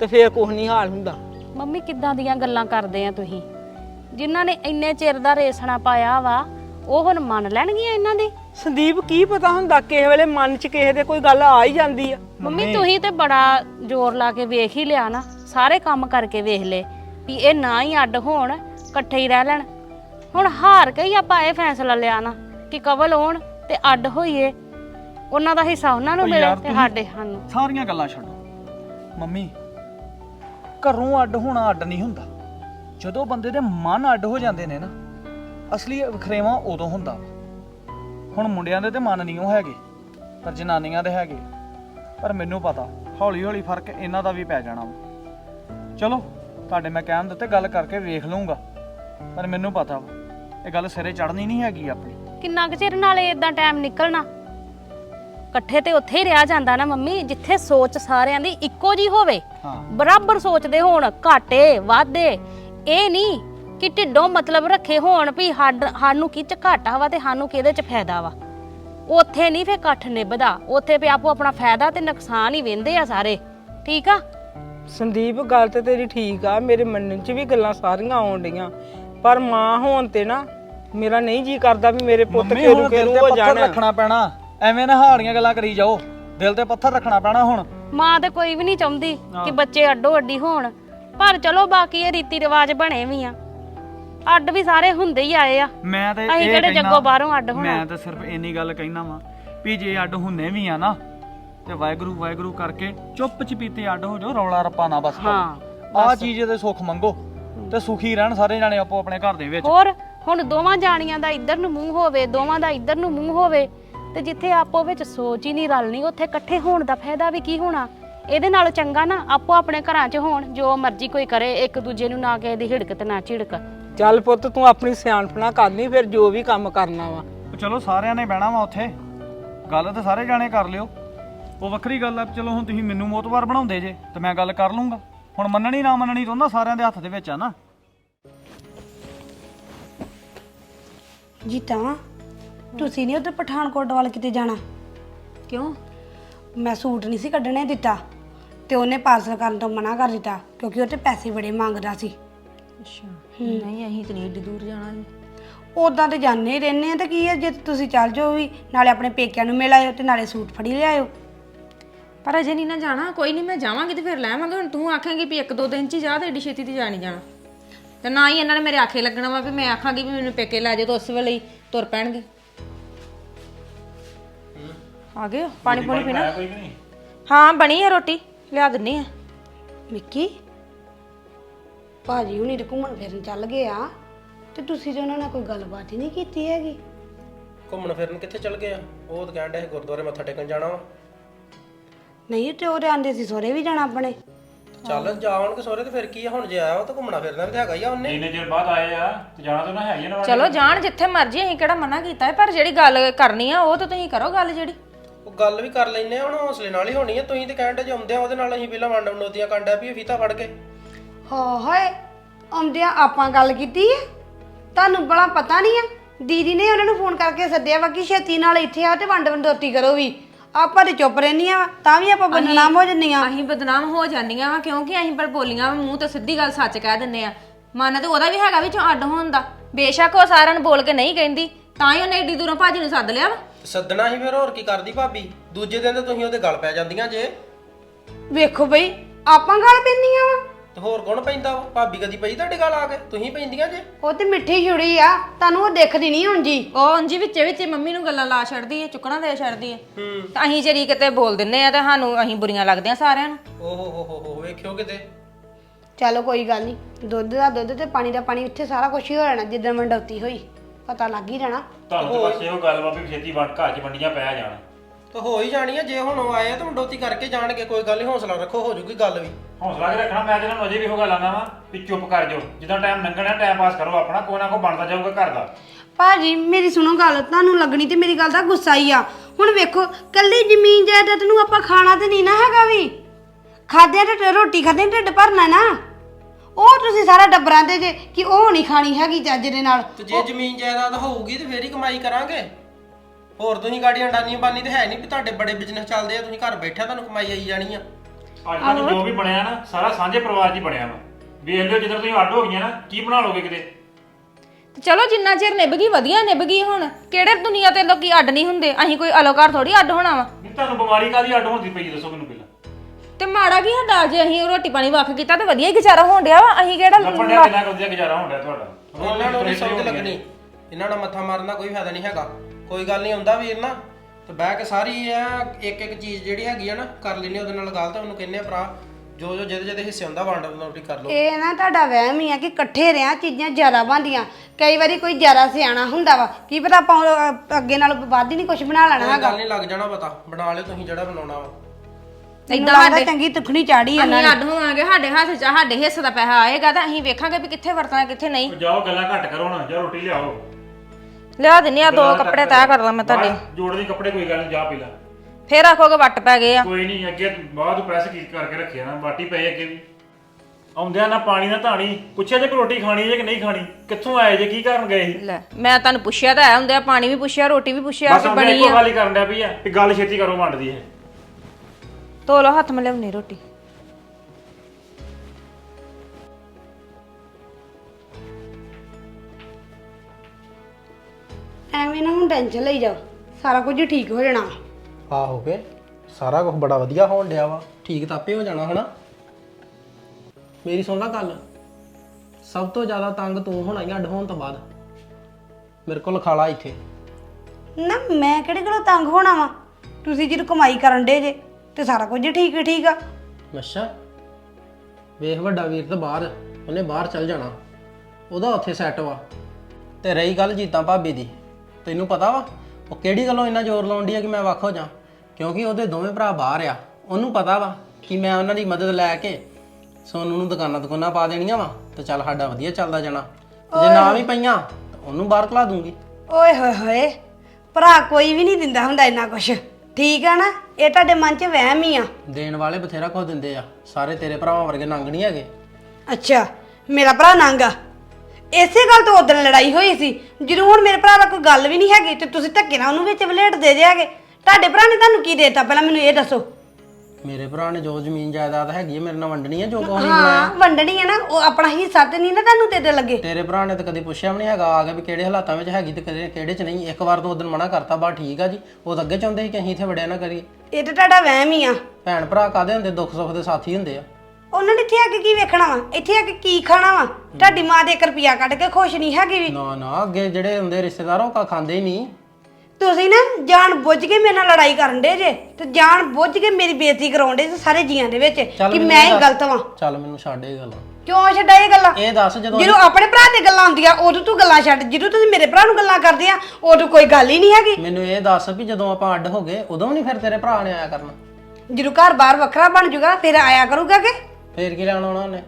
ਤੇ ਫੇਰ ਕੁਝ ਨਹੀਂ ਹਾਲ ਹੁੰਦਾ। ਮੰਮੀ ਕਿੱਦਾਂ ਦੀਆਂ ਗੱਲਾਂ ਕਰਦੇ ਆ ਤੁਸੀਂ? ਜਿਨ੍ਹਾਂ ਨੇ ਇੰਨੇ ਚਿਰ ਦਾ ਰੇਸਣਾ ਪਾਇਆ ਵਾ ਉਹ ਹੁਣ ਮੰਨ ਲੈਣਗੀਆਂ ਇਹਨਾਂ ਦੀ? ਸੰਦੀਪ ਕੀ ਪਤਾ ਹੁੰਦਾ ਕਿਸੇ ਵੇਲੇ ਮਨ 'ਚ ਕਿਸੇ ਦੇ ਕੋਈ ਗੱਲ ਆ ਹੀ ਜਾਂਦੀ ਆ। ਮੰਮੀ ਤੁਸੀਂ ਤੇ ਬੜਾ ਜ਼ੋਰ ਲਾ ਕੇ ਵੇਖ ਹੀ ਲਿਆ ਨਾ। ਸਾਰੇ ਕੰਮ ਕਰਕੇ ਵੇਖ ਲਏ ਵੀ ਇਹ ਨਾ ਹੀ ਅੱਡ ਹੋਣ ਇਕੱਠੇ ਹੀ ਰਹਿ ਲੈਣ। ਹੁਣ ਹਾਰ ਕੇ ਹੀ ਆਪਾਂ ਇਹ ਫੈਸਲਾ ਲਿਆ ਨਾ ਕਿ ਕਵਲ ਹੋਣ ਤੇ ਅੱਡ ਹੋਈਏ। ਉਹਨਾਂ ਦਾ ਹਿੱਸਾ ਉਹਨਾਂ ਨੂੰ ਮਿਲੇ ਤੇ ਸਾਡੇ ਸਾਨੂੰ। ਸਾਰੀਆਂ ਗੱਲਾਂ ਛੱਡੋ। ਮੰਮੀ ਘਰੋਂ ਅੱਡ ਹੋਣਾ ਅੱਡ ਨਹੀਂ ਹੁੰਦਾ। ਜਦੋਂ ਬੰਦੇ ਦੇ ਮਨ ਅੱਡ ਹੋ ਜਾਂਦੇ ਨੇ ਨਾ ਅਸਲੀ ਵਖਰੇਵਾ ਉਦੋਂ ਹੁੰਦਾ। ਹੁਣ ਮੁੰਡਿਆਂ ਦੇ ਤੇ ਮਨ ਨਹੀਂ ਉਹ ਹੈਗੇ ਪਰ ਜਨਾਨੀਆਂ ਦੇ ਹੈਗੇ। ਪਰ ਮੈਨੂੰ ਪਤਾ ਹੌਲੀ ਹੌਲੀ ਫ਼ਰਕ ਇਹਨਾਂ ਦਾ ਵੀ ਪੈ ਜਾਣਾ ਚਲੋ ਤੁਹਾਡੇ ਮੈਂ ਕਹਿਣ ਦਿੱਤੇ ਗੱਲ ਕਰਕੇ ਵੇਖ ਲਊਂਗਾ। ਪਰ ਮੈਨੂੰ ਪਤਾ ਇਹ ਗੱਲ ਸਿਰੇ ਚੜਨੀ ਨਹੀਂ ਹੈਗੀ ਆਪਣੀ। ਕਿੰਨਾ ਕੁ ਚਿਰ ਨਾਲੇ ਇਦਾਂ ਟਾਈਮ ਨਿਕਲਣਾ? ਇਕੱਠੇ ਤੇ ਉੱਥੇ ਹੀ ਰਿਹਾ ਜਾਂਦਾ ਨਾ ਮੰਮੀ ਜਿੱਥੇ ਸੋਚ ਸਾਰਿਆਂ ਦੀ ਇੱਕੋ ਜੀ ਹੋਵੇ। ਹਾਂ। ਬਰਾਬਰ ਸੋਚਦੇ ਹੋਣ ਘਾਟੇ ਵਾਧੇ। ਇਹ ਨਹੀਂ ਕਿ ਢਿੱਡੋਂ ਮਤਲਬ ਰੱਖੇ ਹੋਣ ਵੀ ਸਾਡ- ਸਾਨੂੰ ਕੀ ਚ ਘਾਟਾ ਵਾ ਤੇ ਸਾਨੂੰ ਕਿਹਦੇ ਚ ਫਾਇਦਾ ਵਾ। ਉੱਥੇ ਨਹੀਂ ਫੇ ਇਕੱਠ ਨਿਭਦਾ ਉੱਥੇ ਵੀ ਆਪੋ ਆਪਣਾ ਫਾਇਦਾ ਤੇ ਨੁਕਸਾਨ ਹੀ ਵੇਂਦੇ ਆ ਸਾਰੇ। ਠੀਕ ਆ? ਸੰਦੀਪ ਗੱਲ ਤੇ ਤੇਰੀ ਠੀਕ ਆ ਮੇਰੇ ਮੰਨਣ 'ਚ ਵੀ ਗੱਲਾਂ ਸਾਰੀਆਂ ਆਉਣ ਡੀਆਂ ਪਰ ਮਾਂ ਹੋਣ ਤੇ ਨਾ ਮੇਰਾ ਨਹੀਂ ਜੀ ਕਰਦਾ ਵੀ ਮੇਰੇ ਪੁੱਤ ਮੰਮੀ ਖੇਰੂ ਹੁਣ ਦਿਲ ਖੇਰੂ ਤੇ ਹੋ ਪੱਥਰ ਜਾਣ। ਰੱਖਣਾ ਪੈਣਾ। ਐਵੇਂ ਨਾ ਹਾੜੀਆਂ ਗੱਲਾਂ ਕਰੀ ਜਾਓ। ਦਿਲ ਤੇ ਪੱਥਰ ਰੱਖਣਾ ਪੈਣਾ ਹੁਣ। ਮਾਂ ਤੇ ਕੋਈ ਵੀ ਨਹੀਂ ਚਾਹੁੰਦੀ ਕਿ ਬੱਚੇ ਅੱਡੋ ਅੱਡੀ ਹੋਣ। ਪਰ ਚਲੋ ਬਾਕੀ ਇਹ ਰੀਤੀ ਰਿਵਾਜ ਬਣੇ ਵੀ ਆ। ਅੱਡ ਵੀ ਸਾਰੇ ਹੁੰਦੇ ਹੀ ਆਏ ਆ। ਮੈਂ ਤੇ ਅਸੀਂ ਇਹ ਕਿਹੜੇ ਜੱਗੋਂ ਬਾਹਰੋਂ ਅੱਡ ਹੋਣਾ? ਮੈਂ ਤਾਂ ਸਿਰਫ ਇੰਨੀ ਗੱਲ ਕਹਿਣਾ ਵਾਂ ਵੀ ਜੇ ਅੱਡ ਹੁੰਨੇ ਵੀ ਆ ਨਾ ਤੇ ਵਾਹਿਗੁਰੂ ਵਾਹਿਗੁਰੂ ਕਰਕੇ ਚੁੱਪ ਚਪੀਤੇ ਅੱਡ ਹੋ ਜਾਓ ਰੌਲਾ ਰੱਪਾ ਨਾ ਬਸ ਹਾਂ ਆਹ ਚੀਜ਼ ਦੇ ਸੁੱਖ ਮੰਗੋ ਤੇ ਸੁਖੀ ਰਹਿਣ ਸਾਰੇ ਜਾਣੇ ਆਪੋ ਆਪਣੇ ਘਰ ਦੇ ਵਿੱਚ। ਹੋਰ ਹੁਣ ਦੋਵਾਂ ਜਾਣੀਆਂ ਦਾ ਇੱਧਰ ਨੂੰ ਮੂੰਹ ਹੋਵੇ ਦੋਵਾਂ ਦਾ ਇੱਧਰ ਨੂੰ ਮੂੰਹ ਹੋਵੇ ਤੇ ਜਿੱਥੇ ਆਪੋ ਵਿੱਚ ਸੋਚ ਹੀ ਨਹੀਂ ਰਲਣੀ ਉੱਥੇ ਇਕੱਠੇ ਹੋਣ ਦਾ ਫਾਇਦਾ ਵੀ ਕੀ ਹੋਣਾ? ਇਹਦੇ ਨਾਲ ਚੰਗਾ ਨਾ ਆਪੋ ਆਪਣੇ ਘਰਾਂ 'ਚ ਹੋਣ ਜੋ ਮਰਜ਼ੀ ਕੋਈ ਕਰੇ ਇੱਕ ਦੂਜੇ ਨੂੰ ਨਾ ਕਿਸੇ ਦੀ ਹਿੜਕ ਤੇ ਨਾ ਝਿੜਕ। ਚੱਲ ਪੁੱਤ ਤੂੰ ਆਪਣੀ ਸਿਆਣਪਣਾ ਕਰ ਲਈ ਫਿਰ ਜੋ ਵੀ ਕੰਮ ਕਰਨਾ ਵਾ। ਉਹ ਚਲੋ ਸਾਰਿਆਂ ਨੇ ਬਹਿਣਾ ਵਾ ਉੱਥੇ। ਗੱਲ ਤਾਂ ਸਾਰੇ ਜਾਣੇ ਕਰ ਲਿਓ। ਉਹ ਵੱਖਰੀ ਗੱਲ ਆ ਵੀ ਚਲੋ ਹੁਣ ਤੁਸੀਂ ਮੈਨੂੰ ਮੋਤਵਾਰ ਬਣਾਉਂਦੇ ਜੇ ਤੇ ਮੈਂ ਗੱਲ ਕਰ ਲੂੰਗਾ। ਹੁਣ ਮੰਨਣੀ ਨਾ ਮੰਨਣੀ ਤਾਂ ਉਹਨਾਂ ਸਾਰਿਆਂ ਦੇ ਹੱਥ ਦੇ ਵਿੱਚ ਆ ਨਾ। ਜੀਤਾ ਤੁਸੀਂ ਨਹੀਂ ਉਧਰ ਪਠਾਨਕੋਟ ਵੱਲ ਕਿਤੇ ਜਾਣਾ? ਕਿਉਂ? ਮੈਂ ਸੂਟ ਨਹੀਂ ਸੀ ਕੱਢਣੇ ਦਿੱਤਾ ਤੇ ਉਹਨੇ ਪਾਰਸਲ ਕਰਨ ਤੋਂ ਮਨਾ ਕਰ ਦਿੱਤਾ ਕਿਉਂਕਿ ਉਹ ਤੇ ਪੈਸੇ ਬੜੇ ਮੰਗਦਾ ਸੀ। ਅੱਛਾ ਨਹੀਂ ਅਸੀਂ ਤੇ ਨਹੀਂ ਏਡੀ ਦੂਰ ਜਾਣਾ ਜੀ। ਉਦਾਂ ਤੇ ਜਾਂਦੇ ਹੀ ਰਹਿੰਦੇ ਆ ਤੇ ਕੀ ਹੈ ਜੇ ਤੁਸੀਂ ਚੱਲ ਜਾਓ ਵੀ ਨਾਲੇ ਆਪਣੇ ਪੇਕਿਆਂ ਨੂੰ ਮਿਲ ਆਇਓ ਤੇ ਨਾਲੇ ਸੂਟ ਫੜੀ ਲਿਆਇਓ ਪਰ ਅਜੇ ਨਹੀਂ ਨਾ ਜਾਣਾ ਕੋਈ ਨਹੀਂ ਮੈਂ ਜਾਵਾਂਗੀ ਤੇ ਫਿਰ ਲੈ ਆਵਾਂਗੇ। ਹੁਣ ਤੂੰ ਆਖੇਂਗੀ ਵੀ ਇੱਕ ਦੋ ਦਿਨ ਚ ਹੀ ਜਾ ਤੇ ਏਡੀ ਛੇਤੀ ਤੇ ਜਾ ਨਹੀਂ ਜਾਣਾ। ਤੇ ਨਾ ਹੀ ਇਹਨਾਂ ਨੇ ਮੇਰੇ ਆਖੇ ਲੱਗਣਾ ਵਾ ਵੀ ਮੈਂ ਆਖਾਂਗੀ ਵੀ ਮੈਨੂੰ ਪੇਕੇ ਲੈ ਜਾਓ ਤਾਂ ਉਸ ਵੇਲੇ ਹੀ ਤੁਰ ਪੈਣਗੇ। ਆ ਗਏ ਹੋ? ਪਾਣੀ ਪੂਣੀ ਪੀਣਾ ਹਾਂ ਬਣੀ ਹੈ ਰੋਟੀ। ਲਿਆ ਦਿੰਨੀ ਆ। ਮਿੱਕੀ ਭਾਜੀ ਹੁਣੀ ਤੇ ਘੁੰਮਣ ਫਿਰਨ ਚੱਲ ਗਏ ਆ। ਤੇ ਤੁਸੀਂ ਤੇ ਉਹਨਾਂ ਨਾਲ ਕੋਈ ਗੱਲਬਾਤ ਹੀ ਨਹੀਂ ਕੀਤੀ ਹੈਗੀ। ਘੁੰਮਣ ਫਿਰਨ ਕਿੱਥੇ ਚੱਲ ਗਏ ਆ? ਉਹ ਤਾਂ ਕਹਿਣ ਡਿਆ ਸੀ ਗੁਰਦੁਆਰੇ ਮੱਥਾ ਟੇਕਣ ਜਾਣਾ ਵਾ। ਨਹੀਂ ਤੇ ਉਹ ਆਂਦੇ ਸੀ ਸਹੁਰੇ ਵੀ ਜਾਣਾ ਆਪਣੇ। ਚੱਲ ਜਾਵਣਗੇ ਸਹੁਰੇ ਤੇ ਫਿਰ ਕੀ ਆ? ਹੁਣ ਜੇ ਆਇਆ ਉਹ ਤਾਂ ਘੁੰਮਣਾ ਫਿਰਨਾ ਵੀ ਤਾਂ ਹੈਗਾ ਹੀ ਆ ਉਹਨੇ। ਇੰਨੇ ਚਿਰ ਬਾਅਦ ਆਏ ਆ ਤੇ ਜਾਣਾ ਤਾਂ ਨਾ ਹੈ ਹੀ ਆ ਨਾ ਚਲੋ ਜਾਣ ਜਿੱਥੇ ਮਰਜ਼ੀ ਅਸੀਂ ਕਿਹੜਾ ਮਨਾ ਕੀਤਾ ਹੈ ਪਰ ਜਿਹੜੀ ਗੱਲ ਕਰਨੀ ਆ ਉਹ ਤਾਂ ਤੁਸੀਂ ਕਰੋ ਗੱਲ ਜਿਹੜੀ। ਉਹ ਗੱਲ ਵੀ ਕਰ ਲੈਨੇ ਆ ਹੁਣ ਹੌਸਲੇ ਨਾਲ ਹੀ ਹੋਣੀ ਆ। ਤੁਸੀਂ ਤੇ ਕਹਿਣ ਡੇ ਜੇ ਆਉਂਦੇ ਆ ਉਹਦੇ ਨਾਲ ਅਸੀਂ ਪਹਿਲਾਂ ਵੰਡ ਨੋਤੀਆਂ ਕੰਡਾ ਵੀ ਫੀਤਾ ਫੜ ਕੇ। ਹਾਂ ਹਾਏ ਆਉਂਦਿਆਂ ਆਪਾਂ ਗੱਲ ਕੀਤੀ ਹੈ ਤੁਹਾਨੂੰ ਬੜਾ ਪਤਾ ਨਹੀਂ ਆ ਦੀਦੀ ਨੇ ਉਹਨਾਂ ਨੂੰ ਫੋਨ ਕਰਕੇ ਸੱਦਿਆ ਵਾ ਕਿ ਛੇਤੀ ਨਾਲ ਇੱਥੇ ਆ ਤੇ ਵੰਡ ਵੰਡੋਤੀ ਕਰੋ ਵੀ। ਆਪਾਂ ਤੇ ਚੁੱਪ ਰਹਿੰਦੀਆਂ ਵਾ ਤਾਂ ਵੀ ਆਪਾਂ ਬਦਨਾਮ ਹੋ ਜੰਨੀਆਂ ਅਸੀਂ ਬਦਨਾਮ ਹੋ ਜਾਂਦੀਆਂ ਵਾ ਕਿਉਂਕਿ ਅਸੀਂ ਪਰ ਬੋਲੀਆਂ ਵਾਂ, ਮੂੰਹ ਤੇ ਸਿੱਧੀ ਗੱਲ ਸੱਚ ਕਹਿ ਦਿੰਨੇ ਆ। ਮਨ ਤੇ ਉਹਦਾ ਵੀ ਹੈਗਾ ਵਿੱਚੋਂ ਅੱਡ ਹੋਣ ਦਾ। ਬੇਸ਼ੱਕ ਉਹ ਸਾਰਿਆਂ ਨੂੰ ਬੋਲ ਕੇ ਨਹੀਂ ਕਹਿੰਦੀ ਤਾਂ ਹੀ ਉਹਨੇ ਏਡੀ ਦੂਰੋਂ ਭਾਜੀ ਨੂੰ ਸੱਦ ਲਿਆ ਵਾ। ਸੱਦਣਾ ਹੀ ਫਿਰ ਹੋਰ ਕੀ ਕਰਦੀ ਭਾਬੀ? ਦੂਜੇ ਦਿਨ ਤੇ ਤੁਸੀਂ ਉਹਦੇ ਗੱਲ ਪੈ ਜਾਂਦੀਆਂ ਜੇ। ਵੇਖੋ ਬਈ ਆਪਾਂ ਗੱਲ ਪੈਂਦੀਆਂ ਵਾ। ਤੇ ਹੋਰ ਕੌਣ ਪੈਂਦਾ ਵਾ? ਭਾਬੀ ਕਦੀ ਪਈ ਤੁਹਾਡੇ ਗੱਲ ਆ ਕੇ? ਤੁਸੀਂ ਪੈਂਦੀਆਂ ਜੇ? ਉਹ ਤੇ ਮਿੱਠੀ ਛੁੜੀ ਆ ਤੁਹਾਨੂੰ ਉਹ ਦੇਖਦੀ ਨਹੀਂ ਹੁਣ ਜੀ। ਉਹ ਉਂਝ ਵਿੱਚੇ ਵਿੱਚੇ ਮੰਮੀ ਨੂੰ ਗੱਲਾਂ ਲਾ ਛੱਡਦੀ ਏ ਚੁੱਕਣਾ ਦੇ ਛੱਡਦੀ ਏ ਤਾਂ ਅਸੀਂ ਜਰੀ ਕਿਤੇ ਬੋਲ ਦਿੰਨੇ ਆ ਤੇ ਸਾਨੂੰ ਅਸੀਂ ਬੁਰੀਆਂ ਲੱਗਦੀਆਂ ਸਾਰਿਆਂ ਨੂੰ। ਓਹ ਹੋ ਹੋ ਹੋ ਹੋ ਵੇਖਿਓ ਕਿਤੇ। ਚਲੋ ਕੋਈ ਗੱਲ ਨਹੀਂ ਦੁੱਧ ਦਾ ਦੁੱਧ ਤੇ ਪਾਣੀ ਦਾ ਪਾਣੀ ਉੱਥੇ ਸਾਰਾ ਕੁਝ ਹੀ ਹੋ ਜਾਣਾ ਜਿੱਦਾਂ ਵੰਡੋਤੀ ਹੋਈ ਪਤਾ ਲੱਗ ਹੀ ਜਾਣਾ। ਤੁਹਾਨੂੰ ਤਾਂ ਬਸ ਇਹੋ ਗੱਲ ਵਾ ਵੀ ਛੇਤੀ ਵੰਡ ਘਰ 'ਚ ਵੰਡੀਆਂ ਪੈ ਜਾਣ। ਤਾਂ ਹੋ ਹੀ ਜਾਣੀ ਆ ਜੇ ਹੁਣ ਉਹ ਆਏ ਆ ਤਾਂ ਮੰਡੋਤੀ ਕਰਕੇ ਜਾਣਗੇ ਕੋਈ ਗੱਲ ਨਹੀਂ ਹੌਸਲਾ ਰੱਖੋ ਹੋ ਜੂਗੀ ਗੱਲ ਵੀ। ਹੌਸਲਾ ਕੇ ਰੱਖਣਾ ਮੈਂ ਜਿਹਨਾਂ ਨੂੰ ਅਜੇ ਵੀ ਇਹੋ ਗੱਲ ਆਉਂਦਾ ਵਾ ਵੀ ਚੁੱਪ ਕਰ ਜਾਓ। ਜਿੱਦਾਂ ਟਾਈਮ ਲੰਘਣਾ ਟਾਈਮ ਪਾਸ ਕਰੋ ਆਪਣਾ ਕੋਈ ਨਾ ਕੋਈ ਬਣਦਾ ਜਾਊਗਾ ਘਰ ਦਾ। ਭਾਜੀ ਮੇਰੀ ਸੁਣੋ ਗੱਲ ਤੁਹਾਨੂੰ ਲੱਗਣੀ ਤੇ ਮੇਰੀ ਗੱਲ ਦਾ ਗੁੱਸਾ ਹੀ ਆ। ਹੁਣ ਵੇਖੋ ਕੱਲੀ ਜ਼ਮੀਨ ਜਾਇਦਾਦ ਨੂੰ ਆਪਾਂ ਖਾਣਾ ਤੇ ਨਹੀਂ ਨਾ ਹੈਗਾ ਵੀ। ਖਾਦਿਆਂ ਤੇ ਰੋਟੀ ਖਾਦੇ ਢਿੱਡ ਭਰਨਾ ਨਾ। ਉਹ ਤੁਸੀਂ ਸਾਰਾ ਡੱਬਰਾਂ ਦੇ ਜੇ ਕਿ ਉਹ ਨਹੀਂ ਖਾਣੀ ਹੈਗੀ ਚੱਜ ਦੇ ਨਾਲ। ਤੇ ਜੇ ਜ਼ਮੀਨ ਜਾਇਦਾਦ ਹੋਊਗੀ ਤੇ ਫੇਰ ਹੀ ਕਮਾਈ ਕਰਾਂਗੇ। ਹੋਰ ਤੁਸੀਂ ਗਾੜੀ ਅੰਡਾਨੀ ਬਾਨੀ ਤੇ ਹੈ ਨਹੀਂ ਵੀ ਤੁਹਾਡੇ ਬੜੇ ਬਿਜ਼ਨਸ ਚੱਲਦੇ ਆ ਤੁਸੀਂ ਘਰ ਬੈਠਿਆ ਤੁਹਾਨੂੰ ਕਮਾਈ ਆਈ ਜਾਣੀ ਆ। ਅੱਜ ਤੱਕ ਜੋ ਵੀ ਬਣਿਆ ਨਾ ਸਾਰਾ ਸਾਂਝੇ ਪਰਿਵਾਰ 'ਚ ਹੀ ਬਣਿਆ ਵਾ। ਵੇਖ ਲਿਓ ਜਦੋਂ ਤੁਸੀਂ ਅੱਡ ਹੋ ਗਈਆਂ ਨਾ ਕੀ ਬਣਾ ਲੋਗੇ ਕਿਤੇ? ਤੇ ਚਲੋ ਜਿੰਨਾ ਚਿਰ ਨਿਭ ਗਈ ਵਧੀਆ ਨਿਭ ਗਈ ਹੁਣ। ਕਿਹੜੇ ਦੁਨੀਆ ਤੇ ਲੋਕੀ ਅੱਡ ਨਹੀਂ ਹੁੰਦੇ? ਅਸੀਂ ਕੋਈ ਅਲੋਕਾਰ ਥੋੜੀ ਅੱਡ ਹੋਣਾ ਵਾ। ਨਹੀਂ ਤੁਹਾਨੂੰ ਬਿਮਾਰੀ ਕਾਦੀ ਅੱਡ ਹੋਣ ਦੀ ਪਈ ਦੱਸੋ ਮੈਨੂੰ ਪਹਿਲਾਂ। ਤੇ ਮਾੜਾ ਕੀ ਸਾਡਾ? ਜੇ ਅਸੀਂ ਰੋਟੀ ਪਾਣੀ ਵੱਖ ਕੀਤਾ ਤੇ ਵਧੀਆ ਹੀ ਗੁਜ਼ਾਰਾ ਹੋਣ ਡਿਆ ਵਾ। ਅਸੀਂ ਕਿਹੜਾ ਲੱਭਣ ਡਿਆ ਕਿੰਨਾ ਕੁ ਵਧੀਆ ਗੁਜ਼ਾਰਾ ਹੋਣ ਡਿਆ ਤੁਹਾਡਾ। ਉਹਨਾਂ ਨੂੰ ਨਹੀਂ ਸਮਝ ਲੱਗਣੀ। ਇਹਨਾਂ ਨਾਲ ਮੱਥਾ ਮਾਰਨ ਦਾ ਕੋਈ ਫਾਇਦਾ ਨਹੀਂ ਹੈਗਾ। ਕੋਈ ਗੱਲ ਨਹੀਂ ਹੁੰਦਾ ਵੀਰ ਨਾ। ਤੇ ਬਹਿ ਕੇ ਸਾਰੀ ਆ ਇੱਕ ਇੱਕ ਚੀਜ਼ ਜਿਹੜੀ ਹੈਗੀ ਆ ਨਾ ਕਰ ਲੈਣੀ ਉਹਦੇ ਨਾਲ ਗੱਲ ਤਾਂ ਉਹਨੂੰ ਕਹਿੰਦੇ ਆ ਭਰਾ ਜੋ ਜੋ ਜਿਹਦੇ ਜਿਹਦੇ ਹਿੱਸੇ ਹੁੰਦਾ ਵੰਡ ਵੰਡੀ ਕਰ ਲਓ। ਇਹ ਨਾ ਤੁਹਾਡਾ ਵਹਿਮ ਹੀ ਆ ਕਿ ਇਕੱਠੇ ਰਿਆਂ ਚੀਜ਼ਾਂ ਜ਼ਿਆਦਾ ਬਣਦੀਆਂ। ਕਈ ਵਾਰੀ ਕੋਈ ਜ਼ਿਆਦਾ ਸਿਆਣਾ ਹੁੰਦਾ ਵਾ ਕੀ ਪਤਾ ਆਪਾਂ ਉਹ ਅੱਗੇ ਨਾਲ ਵੱਧ ਹੀ ਨਹੀਂ ਕੁਝ ਬਣਾ ਲੈਣਾ ਕੋਈ ਗੱਲ ਨਹੀਂ ਲੱਗ ਜਾਣਾ ਪਤਾ ਬਣਾ ਲਿਓ ਤੁਸੀਂ ਜਿਹੜਾ ਬਣਾਉਣਾ ਵਾ। ਇਦਾਂ ਲੱਗਦਾ ਚੰਗੀ ਤੁਖਣੀ ਚਾੜੀ ਆ ਅਸੀਂ ਅੱਡ ਹੋਵਾਂਗੇ ਸਾਡੇ ਹੱਥ 'ਚ ਸਾਡੇ ਹਿੱਸੇ ਦਾ ਪੈਸਾ ਆਏਗਾ ਤਾਂ ਅਸੀਂ ਵੇਖਾਂਗੇ ਵੀ ਕਿੱਥੇ ਵਰਤਣਾ ਕਿੱਥੇ ਨਹੀਂ। ਜਾਓ ਗੱਲਾਂ ਘੱਟ ਕਰੋ ਨਾ ਜਾ ਰੋਟੀ ਲਿਆਓ। ਲਿਆ ਦਿੰਨੀ ਆ ਦੋ ਕੱਪੜੇ ਤੈਅ ਕਰਦਾ ਮੈਂ ਤੁਹਾਡੇ। ਬਾਹਰ ਜੋੜ ਦੀ ਕੱਪੜੇ ਕੋਈ ਗੱਲ ਨਹੀਂ ਜਾ ਪਹਿਲਾਂ ਫੇਰ ਆਖੋਗੇ ਵੱਟ ਪੈ ਗਏ ਆ। ਕੋਈ ਨਹੀਂ ਅੱਗੇ ਬਾਅਦ ਪ੍ਰੈਸ ਕੀ ਕਰਕੇ ਰੱਖਿਆ ਨਾ ਬਾਟੀ ਪਈ ਅੱਗੇ ਵੀ। ਆਉਂਦਿਆਂ ਨਾ ਪਾਣੀ ਨਾ ਧਾਣੀ ਪੁੱਛਿਆ ਜੇ ਕੋਈ ਰੋਟੀ ਖਾਣੀ ਹੈ ਕਿ ਨਹੀਂ ਖਾਣੀ ਕਿੱਥੋਂ ਆਏ ਜੇ ਕੀ ਕਰਨ ਗਏ ਸੀ? ਲੈ ਮੈਂ ਤੁਹਾਨੂੰ ਪੁੱਛਿਆ ਤਾਂ ਹੈ ਹੁੰਦੇ ਆ ਪਾਣੀ ਵੀ ਪੁੱਛਿਆ ਰੋਟੀ ਵੀ ਪੁੱਛਿਆ ਬਸ ਕਿ ਉਹਨੇ ਬਣੀ ਇੱਕੋ ਆ? ਗੱਲ ਹੀ ਕਰਨ ਡਿਆ ਪਈ ਆ ਵੀ ਗੱਲ ਛੇਤੀ ਕਰੋ ਵੰਡਦੀ ਹੈ। ਧੋ ਲਓ ਹੱਥ ਮੈਂ ਲਿਆਉਣੀ ਰੋਟੀ। ਐਵੇਂ ਨਾ ਹੁਣ ਟੈਨਸ਼ਨ ਲਈ ਜਾਓ। ਸਾਰਾ ਕੁਝ ਠੀਕ ਹੋ ਜਾਣਾ। ਆ ਹੋ ਕੇ ਸਾਰਾ ਕੁਝ ਬੜਾ ਵਧੀਆ ਹੋਣ ਡਿਆ ਵਾ। ਠੀਕ ਤਾਂ ਆਪੇ ਹੋ ਜਾਣਾ ਹਨਾ? ਮੇਰੀ ਸੁਣ ਲੈ ਗੱਲ। ਸਭ ਤੋਂ ਜ਼ਿਆਦਾ ਤੰਗ ਤੂੰ ਹੋਣਾ ਹੀ ਅੱਡ ਹੋਣ ਤੋਂ ਬਾਅਦ। ਮੇਰੇ ਕੋਲ ਖਾਲਾ ਇੱਥੇ। ਨਾ ਮੈਂ ਕਿਹੜੇ ਕੋਲੋਂ ਤੰਗ ਹੋਣਾ ਵਾ? ਤੁਸੀਂ ਜਦੋਂ ਕਮਾਈ ਕਰਨ ਦੇ ਜੇ ਤੇ ਸਾਰਾ ਕੁਝ ਠੀਕ ਹੀ ਠੀਕ ਆ। ਅੱਛਾ। ਵੇਖ ਵੱਡਾ ਵੀਰ ਤਾਂ ਬਾਹਰ ਉਹਨੇ ਬਾਹਰ ਚੱਲ ਜਾਣਾ। ਉਹਦਾ ਉੱਥੇ ਸੈੱਟ ਵਾ। ਤੇ ਰਹੀ ਗੱਲ ਜੀਤਾਂ ਭਾਬੀ ਦੀ। ਤੈਨੂੰ ਪਤਾ ਵਾ? ਉਹ ਕਿਹੜੀ ਗੱਲੋਂ ਇੰਨਾ ਜ਼ੋਰ ਲਾਉਂਦੀ ਆ ਕਿ ਮੈਂ ਵੱਖ ਹੋ ਜਾ ਕਿਉਂਕਿ ਉਹਦੇ ਦੋਵੇਂ ਭਰਾ ਬਾਹਰ ਆ। ਉਹਨੂੰ ਪਤਾ ਵਾ ਕਿ ਮੈਂ ਉਹਨਾਂ ਦੀ ਮਦਦ ਲੈ ਕੇ ਸੋਨੂੰ ਨੂੰ ਦੁਕਾਨਾਂ ਦੁਕਾਨਾਂ ਪਾ ਦੇਣੀਆਂ ਵਾ ਤੇ ਚੱਲ ਸਾਡਾ ਵਧੀਆ ਚੱਲਦਾ ਜਾਣਾ। ਤੇ ਜੇ ਨਾ ਵੀ ਪਈਆਂ ਤਾਂ ਉਹਨੂੰ ਬਾਹਰ ਖਲਾ ਦੂੰਗੀ। ਓਏ ਹੋਏ ਹੋਏ ਭਰਾ ਕੋਈ ਵੀ ਨਹੀਂ ਦਿੰਦਾ ਹੁੰਦਾ ਇੰਨਾ ਕੁਛ। ਠੀਕ ਆ ਨਾ? ਇਹ ਤੁਹਾਡੇ ਮਨ 'ਚ ਵਹਿਮ ਹੀ ਆ। ਦੇਣ ਵਾਲੇ ਬਥੇਰਾ ਕੁਝ ਦਿੰਦੇ ਆ। ਸਾਰੇ ਤੇਰੇ ਭਰਾਵਾਂ ਵਰਗੇ ਨੰਗ ਨਹੀਂ ਹੈਗੇ। ਅੱਛਾ ਮੇਰਾ ਭਰਾ ਨੰਗਾ ਇਸੇ ਗੱਲ ਤੋਂ ਉਦੋਂ ਲੜਾਈ ਹੋਈ ਸੀ ਹੁਣ ਮੇਰੇ ਭਰਾ ਦਾ ਕੋਈ ਗੱਲ ਵੀ ਨਹੀਂ ਹੈਗੀ ਤੇ ਤੁਸੀਂ ਧੱਕੇ ਨਾਲ ਉਹਨੂੰ ਵਿੱਚ ਵਲੇਟ ਦੇ ਦਿਆਗੇ ਤੁਹਾਡੇ ਭਰਾ ਨੇ ਤੁਹਾਨੂੰ ਕੀ ਦੇਤਾ? ਪਹਿਲਾਂ ਮੈਨੂੰ ਇਹ ਦੱਸੋ। ਮੇਰੇ ਭਰਾ ਨੇ ਜੋ ਜ਼ਮੀਨ ਜਾਇਦਾਦ ਹੈਗੀ ਹੈ ਮੇਰੇ ਨਾਲ ਵੰਡਣੀ ਹੈ ਜੋ ਬਣਾਇਆ ਹਾਂ ਵੰਡਣੀ ਹੈ ਨਾ ਉਹ ਆਪਣਾ ਹਿੱਸਾ ਤੇ ਨਹੀਂ ਨਾ ਤੁਹਾਨੂੰ ਤੇ ਲੱਗੇ। ਤੇਰੇ ਭਰਾ ਨੇ ਤਾਂ ਕਦੀ ਪੁੱਛਿਆ ਵੀ ਨਹੀਂ ਹੈਗਾ ਆ ਕੇ ਵੀ ਕਿਹੜੇ ਹਾਲਾਤਾਂ ਵਿੱਚ ਹੈਗੀ ਤੇ ਕਿਹੜੇ ਕਿਹੜੇ ਚ ਨਹੀਂ। ਇੱਕ ਵਾਰ ਤੋਂ ਉਦੋਂ ਮਨਾ ਕਰਤਾ ਬਾ ਠੀਕ ਆ ਜੀ। ਉਹ ਤਾਂ ਅੱਗੇ ਚਾਹੁੰਦੇ ਸੀ ਕਿ ਅਸੀਂ ਇੱਥੇ ਵੜਿਆ ਨਾ ਕਰੀਏ। ਇਹ ਤੇ ਤੁਹਾਡਾ ਵਹਿਮ ਹੀ ਆ। ਭੈਣ ਭਰਾ ਕਾਦੇ ਹੁੰਦੇ? ਦੁੱਖ ਸੁੱਖ ਦੇ ਸਾਥੀ ਹੁੰਦੇ ਆ। ਉਹਨਾਂ ਨੇ ਇੱਥੇ ਆ ਕੇ ਕੀ ਵੇਖਣਾ ਵਾ? ਇੱਥੇ ਆ ਕੇ ਕੀ ਖਾਣਾ ਵਾ? ਤੁਹਾਡੀ ਮਾਂ ਦੇ 1 ਰੁਪਿਆ ਕੱਢ ਕੇ ਖੁਸ਼ ਨਹੀਂ ਹੈਗੀ ਵੀ। ਨਾ ਨਾ ਅੱਗੇ ਜਿਹੜੇ ਹੁੰਦੇ ਰਿਸ਼ਤੇਦਾਰ ਉਹ ਕਾ ਖਾਂਦੇ ਹੀ ਨਹੀਂ। ਤੁਸੀਂ ਨਾ ਜਾਣ ਬੁੱਝ ਕੇ ਮੇਰੇ ਨਾਲ ਲੜਾਈ ਕਰਨ ਦੇ ਜੇ ਤੇ ਜਾਣ ਬੁੱਝ ਕੇ ਮੇਰੀ ਬੇਇੱਜ਼ਤੀ ਕਰਾਉਂਦੇ ਜੇ ਸਾਰੇ ਜੀਆਂ ਦੇ ਵਿੱਚ ਚੱਲ ਕਿ ਮੈਨੂੰ ਮੈਂ ਹੀ ਦੱਸ। ਗਲਤ ਵਾਂ। ਚੱਲ ਮੈਨੂੰ ਛੱਡ ਇਹ ਗੱਲ। ਕਿਉਂ ਛੱਡਾ ਇਹ ਗੱਲਾਂ? ਇਹ ਦੱਸ ਜਦੋਂ ਜਦੋਂ ਆਪਣੇ ਭਰਾ ਤੇ ਗੱਲਾਂ ਆਉਂਦੀਆਂ ਉਦੋਂ ਤੂੰ ਗੱਲਾਂ ਛੱਡ। ਜਦੋਂ ਤੁਸੀਂ ਮੇਰੇ ਭਰਾ ਨੂੰ ਗੱਲਾਂ ਕਰਦੇ ਆ ਉਦੋਂ ਕੋਈ ਗੱਲ ਹੀ ਨਹੀਂ ਹੈਗੀ। ਮੈਨੂੰ ਇਹ ਦੱਸ ਵੀ ਜਦੋਂ ਆਪਾਂ ਅੱਡ ਹੋ ਗਏ ਉਦੋਂ ਨਹੀਂ ਫਿਰ ਤੇਰੇ ਭਰਾ ਨੇ ਆਇਆ ਕਰਨਾ। ਜਦੋਂ ਘਰ ਬਾਰ ਵੱਖਰਾ ਬਣ ਜੂਗਾ ਫਿਰ ਆਇਆ ਕਰੂਗਾ ਕਿ? ਫੇਰ ਕੀ ਲੈਣ ਆਉਣਾ ਉਹਨੇ?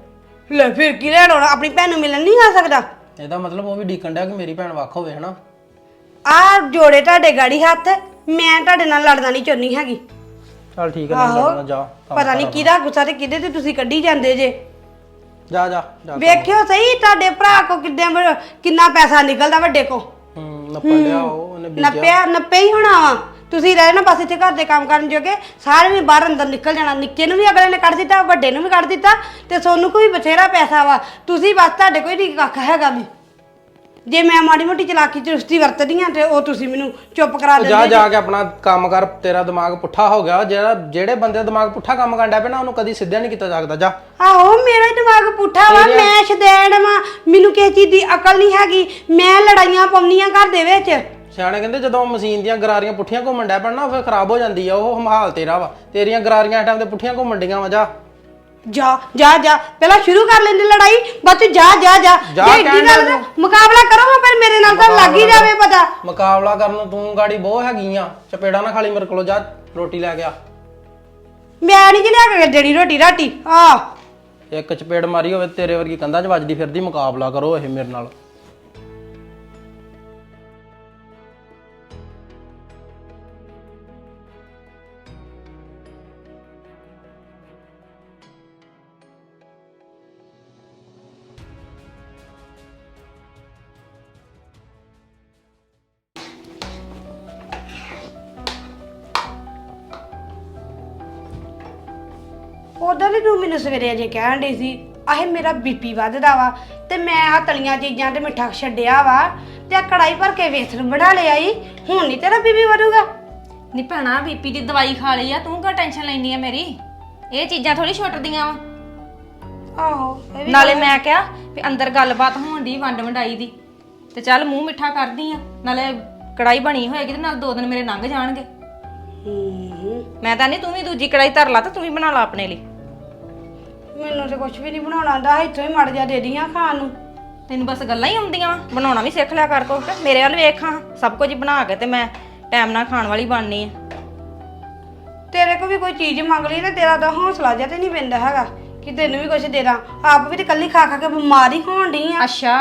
ਲੈ ਫਿਰ ਕੀ ਲੈਣ ਆਉਣਾ? ਆਪਣੀ ਭੈਣ ਨੂੰ ਮਿਲਣ ਨਹੀਂ ਆ ਸਕਦਾ। ਇਹਦਾ ਮਤਲਬ ਉਹ ਵੀ ਡੀਕਣ ਡਿਆ ਕਿ ਮੇਰੀ ਭੈਣ ਵੱਖ ਹੋਵੇ ਹਨਾ? ਆ ਜੋੜੇ ਤੁਹਾਡੇ ਗਾੜੀ ਹੱਥ ਮੈਂ ਤੁਹਾਡੇ ਨਾਲ ਲੜਨਾ ਨਹੀਂ ਚਾਹੁੰਦੀ ਹੈਗੀ। ਚੱਲ ਠੀਕ ਹੈ ਨਹੀਂ ਲੜਨਾ ਜਾ ਕੰਮ ਪਤਾ ਨਹੀਂ ਕਿਹਦਾ ਗੁੱਸਾ ਤੇ ਕਿਹਦੇ ਤੇ ਤੁਸੀਂ ਕੱਢੀ ਜਾਂਦੇ ਜੇ। ਜਾ ਜਾ ਜਾ ਵੇਖਿਓ ਸਹੀ ਤੁਹਾਡੇ ਭਰਾ ਕੋ ਕਿੱਦਾਂ ਕਿੰਨਾ ਪੈਸਾ ਨਿਕਲਦਾ ਵੱਡੇ ਕੋ। ਹੂੰ ਨੱਪਣ ਡਿਆ ਉਹ ਉਹਨੇ ਬੀਜਿਆ। ਨੱਪਿਆ ਨੱਪੇ ਹੀ ਹੋਣਾ ਵਾ। ਤੁਸੀਂ ਰਹੇ ਨਾ ਬਸ ਇੱਥੇ ਘਰ ਦੇ ਕੰਮ ਕਰਨ ਜੋਗੇ ਸਾਰੇ ਵੀ ਬਾਹਰ ਅੰਦਰ ਨਿਕਲ ਜਾਣਾ ਨਿੱਕੇ ਨੂੰ ਵੀ ਅਗਲੇ ਨੇ ਕੱਢ ਦਿੱਤਾ ਵੱਡੇ ਨੂੰ ਵੀ ਕੱਢ ਦਿੱਤਾ ਤੇ ਸੋਨੂੰ ਕੋਈ ਬਥੇਰਾ ਪੈਸਾ ਵਾ। ਤੁਸੀਂ ਬਸ ਤੁਹਾਡੇ ਕੋਈ ਨਹੀਂ ਕੱਖ ਹੈਗਾ ਵੀ। ਜੇ ਮੈਂ ਮਾੜੀ ਮੋਟੀ ਚਲਾਕੀ ਚੁਸਤੀ ਵਰਤਦੀ ਆ ਤੇ ਉਹ ਤੁਸੀਂ ਮੈਨੂੰ ਚੁੱਪ ਕਰਾ ਜਾ ਦਿੰਦੇ ਜਾ। ਕੇ ਆਪਣਾ ਕੰਮ ਕਰ ਤੇਰਾ ਦਿਮਾਗ ਪੁੱਠਾ ਹੋ ਗਿਆ। ਜਿਹੜਾ ਜਿਹੜੇ ਬੰਦੇ ਦਾ ਦਿਮਾਗ ਪੁੱਠਾ ਕੰਮ ਕਰਦਾ ਪਿਆ ਨਾ ਉਹਨੂੰ ਕਦੀ ਸਿੱਧਾ ਨਹੀਂ ਕੀਤਾ ਸਕਦਾ ਜਾ। ਆਹੋ ਮੇਰਾ ਹੀ ਦਿਮਾਗ ਪੁੱਠਾ ਵਾ ਮੈਂ ਸ਼ਦੈਣ ਵਾ। ਮੈਨੂੰ ਕਿਸੇ ਚੀਜ਼ ਦੀ ਅਕਲ ਨਹੀਂ ਹੈਗੀ। ਮੈਂ ਲੜਾਈਆਂ ਪਾਉਣੀਆਂ ਘਰ ਦੇ ਵਿੱਚ। ਸਿਆਣੇ ਕਹਿੰਦੇ ਜਦੋਂ ਮਸ਼ੀਨ ਦੀਆਂ ਗਰਾਰੀਆਂ ਪੁੱਠੀਆਂ ਘੁੰਮਣ ਡੈ ਪੈਣ ਫਿਰ ਖਰਾਬ ਹੋ ਜਾਂਦੀ ਆ ਉਹ ਹਮਾਲ ਤੇਰਾ ਵਾ। ਤੇਰੀਆਂ ਗਰਾਰੀਆਂ ਟਾਈਮ ਤੇ ਪੁੱਠੀਆਂ ਘੁੰਮਣ ਡੀਆਂ ਵਾ ਜਾ। ਜਾ ਜਾ ਜਾ। ਪਹਿਲਾਂ ਸ਼ੁਰੂ ਕਰ ਲੈਂਦੇ ਲੜਾਈ ਬਾਅਦ ਚ ਜਾ ਜਾ ਜਾ। ਜਾ ਜੇ ਇੱਡੀ ਕਹਿਣ ਗੱਲ ਮੁਕਾਬਲਾ ਕਰੋ ਹਾਂ ਫਿਰ ਮੇਰੇ ਨਾਲ ਤਾਂ ਲੱਗ ਹੀ ਜਾਵੇ ਪਤਾ। ਮੁਕਾਬਲਾ ਕਰਨ ਨੂੰ ਤੂੰ ਗਾੜੀ ਬਹੁਤ ਹੈਗੀ ਆ। ਚਪੇੜਾ ਨਾ ਖਾਲੀ ਮੇਰੇ ਕੋਲੋਂ ਜਾ ਰੋਟੀ ਲੈ ਗਿਆ ਮੈਂ ਨਹੀਂ ਲਿਆ ਕੇ ਦੇਣੀ ਰੋਟੀ ਰਾਟੀ ਆ। ਇੱਕ ਚਪੇੜ ਮਾਰੀ ਹੋਵੇ ਤੇਰੇ ਵਰਗੀ ਕੰਧਾਂ 'ਚ ਵੱਜਦੀ ਫਿਰਦੀ ਮੁਕਾਬਲਾ ਕਰੋ ਇਹ ਮੇਰੇ ਨਾਲ। ਉਦੋਂ ਵੀ ਤੂੰ ਮੈਨੂੰ ਸਵੇਰੇ ਅਜੇ ਕਹਿਣ ਡਈ ਸੀ ਆਹੇ ਮੇਰਾ ਬੀਪੀ ਵੱਧਦਾ ਵਾ ਤੇ ਮੈਂ ਆ ਤਲੀਆਂ ਚੀਜ਼ਾਂ ਤੇ ਮਿੱਠਾ ਛੱਡਿਆ ਵਾ ਤੇ ਆ ਕੜਾਈ ਭਰ ਕੇ ਵੇਸਣ ਬਣਾ ਲਿਆ ਈ ਹੁਣ ਨਹੀਂ ਤੇਰਾ ਬੀਪੀ ਵਧੂਗਾ? ਨੀ ਭੈਣਾ ਬੀਪੀ ਦੀ ਦਵਾਈ ਖਾ ਲਈ ਆ ਤੂੰ ਕਾ ਟੈਨਸ਼ਨ ਲੈਣੀ ਆ ਮੇਰੀ? ਇਹ ਚੀਜ਼ਾਂ ਥੋੜੀ ਛੁੱਟਦੀਆਂ ਵਾ। ਆਹੋ ਇਹ ਵੀ ਨਾਲੇ ਮੈਂ ਕਿਹਾ ਵੀ ਅੰਦਰ ਗੱਲਬਾਤ ਹੋਣ ਦੀ ਵੰਡ ਵੰਡਾਈ ਦੀ। ਤੇ ਚੱਲ ਮੂੰਹ ਮਿੱਠਾ ਕਰਦੀ ਆ ਨਾਲੇ ਕੜਾਈ ਬਣੀ ਹੋਏਗੀ ਤੇ ਨਾਲ ਦੋ ਦਿਨ ਮੇਰੇ ਲੰਘ ਜਾਣਗੇ। ਹੂੰ। ਮੈਂ ਤਾਂ ਨਹੀਂ ਤੂੰ ਵੀ ਦੂਜੀ ਕੜਾਈ ਧਰ ਲਾ ਤੇ ਤੂੰ ਵੀ ਬਣਾ ਲਾ ਆਪਣੇ ਲਈ। ਮੈਨੂੰ ਤੇ ਕੁਝ ਵੀ ਨਹੀਂ ਬਣਾਉਣਾ ਆਉਂਦਾ ਇੱਥੋਂ ਹੀ ਮੜ ਜਾ ਦੇ ਦੀਆਂ ਖਾਣ ਨੂੰ। ਤੈਨੂੰ ਬਸ ਗੱਲਾਂ ਹੀ ਆਉਂਦੀਆਂ ਵਾ ਬਣਾਉਣਾ ਵੀ ਸਿੱਖ ਲਿਆ ਕਰ ਕੋ ਮੇਰੇ ਵੱਲ ਵੇਖਾਂ ਸਭ ਕੁਝ ਬਣਾ ਕੇ ਤੇ ਮੈਂ ਟਾਈਮ ਨਾਲ ਖਾਣ ਵਾਲੀ ਬਣਨੀ ਆ। ਤੇਰੇ ਕੋ ਵੀ ਕੋਈ ਚੀਜ਼ ਮੰਗ ਲਈ ਨਾ ਤੇਰਾ ਤਾਂ ਹੌਸਲਾ ਜਿਹਾ ਤੇ ਨਹੀਂ ਪੈਂਦਾ ਹੈਗਾ। ਕਿ ਤੈਨੂੰ ਵੀ ਕੁਝ ਦੇ ਦਾਂ। ਆਪ ਵੀ ਤੇ ਕੱਲੀ ਖਾ ਖਾ ਕੇ ਬਿਮਾਰ ਹੀ ਹੋਣ ਡਈ ਆ। ਅੱਛਾ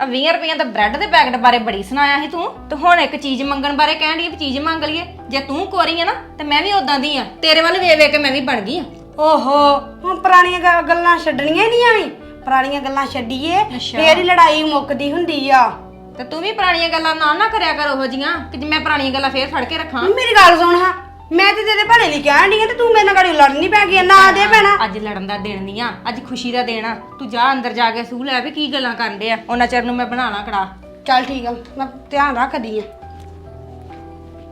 ਆ 20 ਰੁਪਈਆਂ ਦਾ ਬ੍ਰੈਡ ਦੇ ਪੈਕਟ ਬਾਰੇ ਬੜੀ ਸੁਣਾਇਆ ਸੀ ਤੂੰ। ਤੇ ਹੁਣ ਇੱਕ ਚੀਜ਼ ਮੰਗਣ ਬਾਰੇ ਕਹਿਣ ਦੀ ਵੀ ਚੀਜ਼ ਮੰਗ ਲਈਏ। ਜੇ ਤੂੰ ਕੋਰੀ ਆ ਨਾ ਤੇ ਮੈਂ ਵੀ ਉਦਾਂ ਦੀ ਆ। ਤੇਰੇ ਵੱਲ ਵੇ ਵੇ ਕੇ ਮੈਂ ਵੀ ਬਣ ਗਈ ਆ। ਓਹੋ ਹੁਣ ਪੁਰਾਣੀਆਂ ਗ- ਗੱਲਾਂ ਛੱਡਣੀਆਂ ਹੀ ਨਹੀਂ ਆਈ। ਪੁਰਾਣੀਆਂ ਗੱਲਾਂ ਛੱਡੀਏ ਅੱਛਾ। ਫੇਰ ਹੀ ਲੜਾਈ ਮੁੱਕਦੀ ਹੁੰਦੀ ਆ। ਤੇ ਤੂੰ ਵੀ ਪੁਰਾਣੀਆਂ ਗੱਲਾਂ ਨਾ ਨਾ ਕਰਿਆ ਕਰ ਉਹੋ ਜੀਆਂ ਕਿ ਜੇ ਮੈਂ ਪੁਰਾਣੀਆਂ ਗੱਲਾਂ ਫੇਰ ਫੜ ਕੇ ਰੱਖਾਂ। ਮੇਰੀ ਗੱਲ ਸੁਣ ਹਾਂ ਮੈਂ ਤੇ ਤੇਰੇ ਭਲੇ ਲਈ ਕਹਿਣ ਡਈ ਆ ਤੇ ਤੂੰ ਮੇਰੇ ਨਾਲ ਗਾੜੀ ਲੜਨੀ ਪੈ ਗਈ ਆ, ਨਾ ਦੇ ਭੈਣਾ। ਅੱਜ ਲੜਨ ਦਾ ਦਿਨ ਨਹੀਂ ਆ ਅੱਜ ਖੁਸ਼ੀ ਦਾ ਦਿਨ ਆ। ਤੂੰ ਜਾ ਅੰਦਰ ਜਾ ਕੇ ਸੂਹ ਲੈ ਵੀ ਕੀ ਗੱਲਾਂ ਕਰਦੇ ਆ ਉਹਨਾਂ ਚਿਰ ਨੂੰ ਮੈਂ ਬਣਾ ਲਾਂ ਕੜਾ ਚੱਲ ਠੀਕ ਆ ਮੈਂ ਧਿਆਨ ਰੱਖਦੀ ਆ।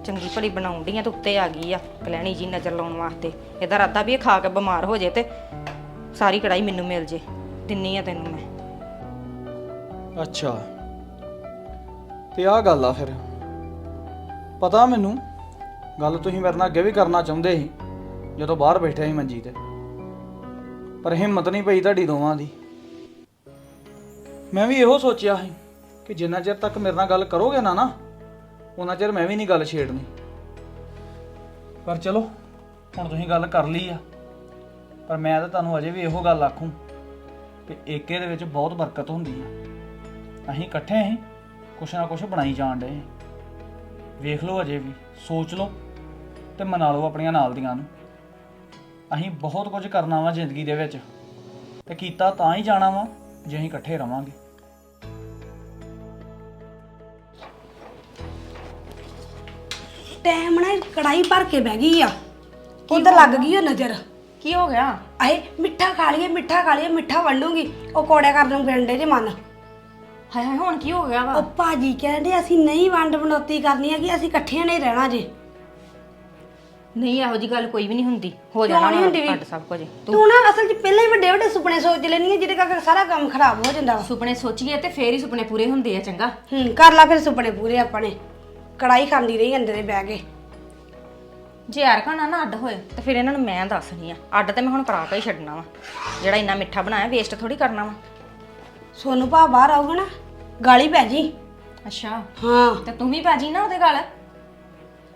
ਚੰਗੀ ਭਲੀ ਬਣਾਉਣ ਆ ਤੇ ਉੱਤੇ ਆ ਗਈ ਆ ਕਲੈਣੀ ਜੀ ਨਜ਼ਰ ਲਾਉਣ ਵਾਸਤੇ। ਇਹਦਾ ਰਾਦਾ ਵੀ ਇਹ ਖਾ ਕੇ ਬਿਮਾਰ ਹੋ ਜੇ ਤੇ ਸਾਰੀ ਕੜਾਈ ਮੈਨੂੰ ਮਿਲ ਜੇ। ਦਿੰਨੀ ਆ ਤੈਨੂੰ ਮੈਂ। ਅੱਛਾ। ਤੇ ਆਹ ਗੱਲ ਆ ਫਿਰ। ਪਤਾ ਮੈਨੂੰ? ਗੱਲ ਤੁਸੀਂ ਮੇਰੇ ਨਾਲ ਅੱਗੇ ਵੀ ਕਰਨਾ ਚਾਹੁੰਦੇ ਸੀ, ਜਦੋਂ ਬਾਹਰ ਬੈਠਿਆ ਸੀ ਮੰਜੀ ਤੇ ਪਰ ਹਿੰਮਤ ਨਹੀਂ ਪਈ ਤੁਹਾਡੀ ਦੋਵਾਂ ਦੀ। ਮੈਂ ਵੀ ਇਹੋ ਸੋਚਿਆ ਸੀ ਕਿ ਜਿੰਨਾ ਚਿਰ ਤੱਕ ਮੇਰੇ ਨਾਲ ਗੱਲ ਕਰੋਗੇ ਨਾ ਨਾ ਉਹਨਾਂ ਚਿਰ ਮੈਂ ਵੀ ਨਹੀਂ ਗੱਲ ਛੇੜਨੀ। ਪਰ ਚਲੋ, ਹੁਣ ਤੁਸੀਂ ਗੱਲ ਕਰ ਲਈ ਆ। ਪਰ ਮੈਂ ਤਾਂ ਤੁਹਾਨੂੰ ਅਜੇ ਵੀ ਇਹੋ ਗੱਲ ਆਖੂੰ ਕਿ ਏਕੇ ਦੇ ਵਿੱਚ ਬਹੁਤ ਬਰਕਤ ਹੁੰਦੀ ਆ। ਅਸੀਂ ਇਕੱਠੇ ਹੀ ਕੁਛ ਨਾ ਕੁਛ ਬਣਾਈ ਜਾਣ ਡਏ ਵੇਖ ਲਓ ਅਜੇ ਵੀ, ਸੋਚ ਲਓ ਤੇ ਮਨਾ ਲਓ ਆਪਣੀਆਂ ਨਾਲ ਦੀਆਂ ਨੂੰ। ਅਸੀਂ ਬਹੁਤ ਕੁਝ ਕਰਨਾ ਵਾ ਜ਼ਿੰਦਗੀ ਦੇ ਵਿੱਚ ਤੇ ਕੀਤਾ ਤਾਂ ਹੀ ਜਾਣਾ ਵਾ ਜੇ ਅਸੀਂ ਇਕੱਠੇ ਰਵਾਂਗੇ। ਟਾਈਮ ਨਾਲ ਕੜਾਈ ਭਰ ਕੇ ਬਹਿ ਗਈ ਆ। ਉਧਰ ਲੱਗ ਗਈ ਉਹ ਨਜ਼ਰ। ਕੀ ਹੋ ਗਿਆ? ਆਏ ਮਿੱਠਾ ਖਾ ਲਈਏ ਮਿੱਠਾ ਖਾ ਲਈਏ ਮਿੱਠਾ ਵੰਡੂਗੀ ਉਹ ਕੋੜਿਆ ਕਰਨ ਨੂੰ ਫਿਰਦੇ ਜੇ ਮਨ। ਹਾਏ ਹਾਏ ਹੁਣ ਕੀ ਹੋ ਗਿਆ ਵਾ? ਉਹ ਭਾਜੀ ਕਹਿੰਦੇ ਅਸੀਂ ਨਹੀਂ ਵੰਡ ਬਣੋਤੀ ਕਰਨੀ ਹੈ ਕਿ ਅਸੀਂ ਇਕੱਠਿਆਂ ਨਹੀਂ ਰਹਿਣਾ ਜੇ। ਨਹੀਂ ਇਹੋ ਜੀ ਗੱਲ ਕੋਈ ਵੀ ਨਹੀਂ ਹੁੰਦੀ। ਹੋ ਜਾਣਾ ਨਹੀਂ ਵਾ ਹੁੰਦੀ ਵੀ? ਘੱਟ ਸਭ ਕੁਝ। ਤੂੰ ਤੂੰ ਨਾ ਅਸਲ 'ਚ ਪਹਿਲਾਂ ਹੀ ਵੱਡੇ ਵੱਡੇ ਸੁਪਨੇ ਸੋਚ ਲੈਣੀ ਹੈ ਜਿਹਦੇ ਕਰਕੇ ਸਾਰਾ ਕੰਮ ਖਰਾਬ ਹੋ ਜਾਂਦਾ ਵਾ। ਸੁਪਨੇ ਸੋਚੀਏ ਤੇ ਫੇਰ ਹੀ ਸੁਪਨੇ ਪੂਰੇ ਹੁੰਦੇ ਆ ਚੰਗਾ। ਹੂੰ ਕਰ ਲਾ ਫਿਰ ਸੁਪਨੇ ਪੂਰੇ ਆਪਣੇ। ਕੜਾਈ ਖਾਂਦੀ ਰਹੀ ਅੰਦਰੇ ਬਹਿ ਕੇ। ਜੇ ਯਾਰ ਖਾਣਾ ਨਾ ਅੱਡ ਹੋਏ ਤੇ ਫਿਰ ਇਹਨਾਂ ਨੂੰ ਮੈਂ ਦੱਸਣੀ ਆ ਅੱਡ ਤੇ ਮੈਂ ਹੁਣ ਕਰਾ ਕੇ ਹੀ ਛੱਡਣਾ ਵਾ। ਜਿਹੜਾ ਇੰਨਾ ਮਿੱਠਾ ਬਣਾਇਆ ਵੇਸਟ ਥੋੜੀ ਕਰਨਾ ਵਾ। ਸੋਨੂੰ ਭਾ ਬਾਹਰ ਆਊਗਾ ਨਾ ਗਾਲੀ ਪੈ ਜੀ। ਅੱਛਾ। ਹਾਂ। ਤੇ ਤੂੰ ਵੀ ਪੈ ਜੀ ਨਾ ਉਹਦੇ ਗੱਲ?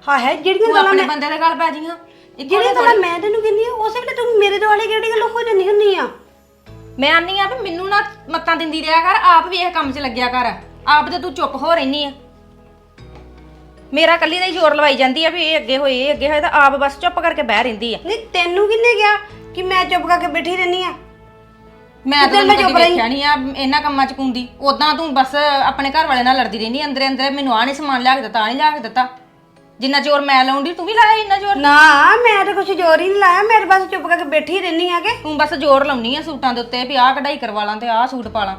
ਹਾਂ ਹੈ ਜਿਹੜੀਆਂ ਤੂੰ ਗੱਲਾਂ ਆਪਣੇ ਮੈਂ ਬੰਦੇ ਦੇ ਗੱਲ ਪੈ ਜੀਆਂ। ਇੱਕੋ ਜਿਹੜੀਆਂ ਗੱਲਾਂ ਮੈਂ ਤੈਨੂੰ ਕਹਿੰਦੀ ਆ ਉਸੇ ਵੇਲੇ ਤੂੰ ਮੇਰੇ ਦੁਆਲੇ ਕਿਹੜੀ ਗੱਲ ਹੋ ਜਾਂਦੀ ਹੁੰਨੀ ਆ? ਮੈਂ ਆਨੀ ਆ ਵੀ ਮੈਨੂੰ ਨਾ ਮੱਤਾਂ ਦਿੰਦੀ ਰਿਹਾ ਕਰ ਆਪ ਵੀ ਇਹ ਕੰਮ 'ਚ ਲੱਗਿਆ ਕਰ। ਆਪ ਤੇ ਤੂੰ ਚੁੱਪ ਹੋ ਰਹਿਨੀ ਆ। ਮੇਰਾ ਕੱਲੀ ਦਾ ਹੀ ਜ਼ੋਰ ਲਵਾਈ ਜਾਂਦੀ ਆ ਵੀ ਇਹ ਅੱਗੇ ਹੋਏ ਇਹ ਅੱਗੇ ਹੋਏ ਤਾਂ ਆਪ ਬਸ ਚੁੱਪ ਕਰਕੇ ਬਹਿ ਰਹਿੰਦੀ ਆ। ਨਹੀਂ ਤੈਨੂੰ ਕਿੰਨੇ ਗਿਆ ਕਿ ਮੈਂ ਚੁੱਪ ਕਰਕੇ ਬੈਠੀ ਰਹਿਨੀ ਆ? ਮੈਂ ਤਾਂ ਮੈਂ ਕਦੀ ਚੁੱਪ ਰਹੀ? ਵੇਖਿਆ ਨਹੀਂ ਆ ਇਹਨਾਂ ਕੰਮਾਂ 'ਚ ਕੁੰਦੀ। ਉਦਾਂ ਤੂੰ ਬਸ ਆਪਣੇ ਘਰ ਵਾਲੇ ਨਾਲ ਲੜਦੀ ਰਹਿੰਦੀ ਅੰਦਰੇ ਅੰਦਰੇ ਮੈਨੂੰ ਆ ਨਹੀਂ ਸਮਾਨ ਲਿਆ ਕੇ ਦਿੱਤਾ ਨਹੀਂ ਲਿਆ ਕੇ ਦਿੱਤਾ। ਜਿੰਨਾ ਜ਼ੋਰ ਮੈਂ ਲਾਉਂਦੀ ਤੂੰ ਵੀ ਲਾਇਆ ਇੰਨਾ ਜ਼ੋਰ? ਨਾ ਮੈਂ ਤਾਂ ਕੁਝ ਜ਼ੋਰ ਹੀ ਨਹੀਂ ਲਾਇਆ ਮੇਰੇ ਬਸ ਚੁੱਪ ਕਰਕੇ ਬੈਠੀ ਰਹਿਨੀ ਆ ਕਿ? ਤੂੰ ਬਸ ਜ਼ੋਰ ਲਾਉਣੀ ਆ ਸੂਟਾਂ ਦੇ ਉੱਤੇ ਵੀ ਆਹ ਕਢਾਈ ਕਰਵਾ ਲਾਂ ਤੇ ਆਹ ਸੂਟ ਪਾ ਲਾਂ।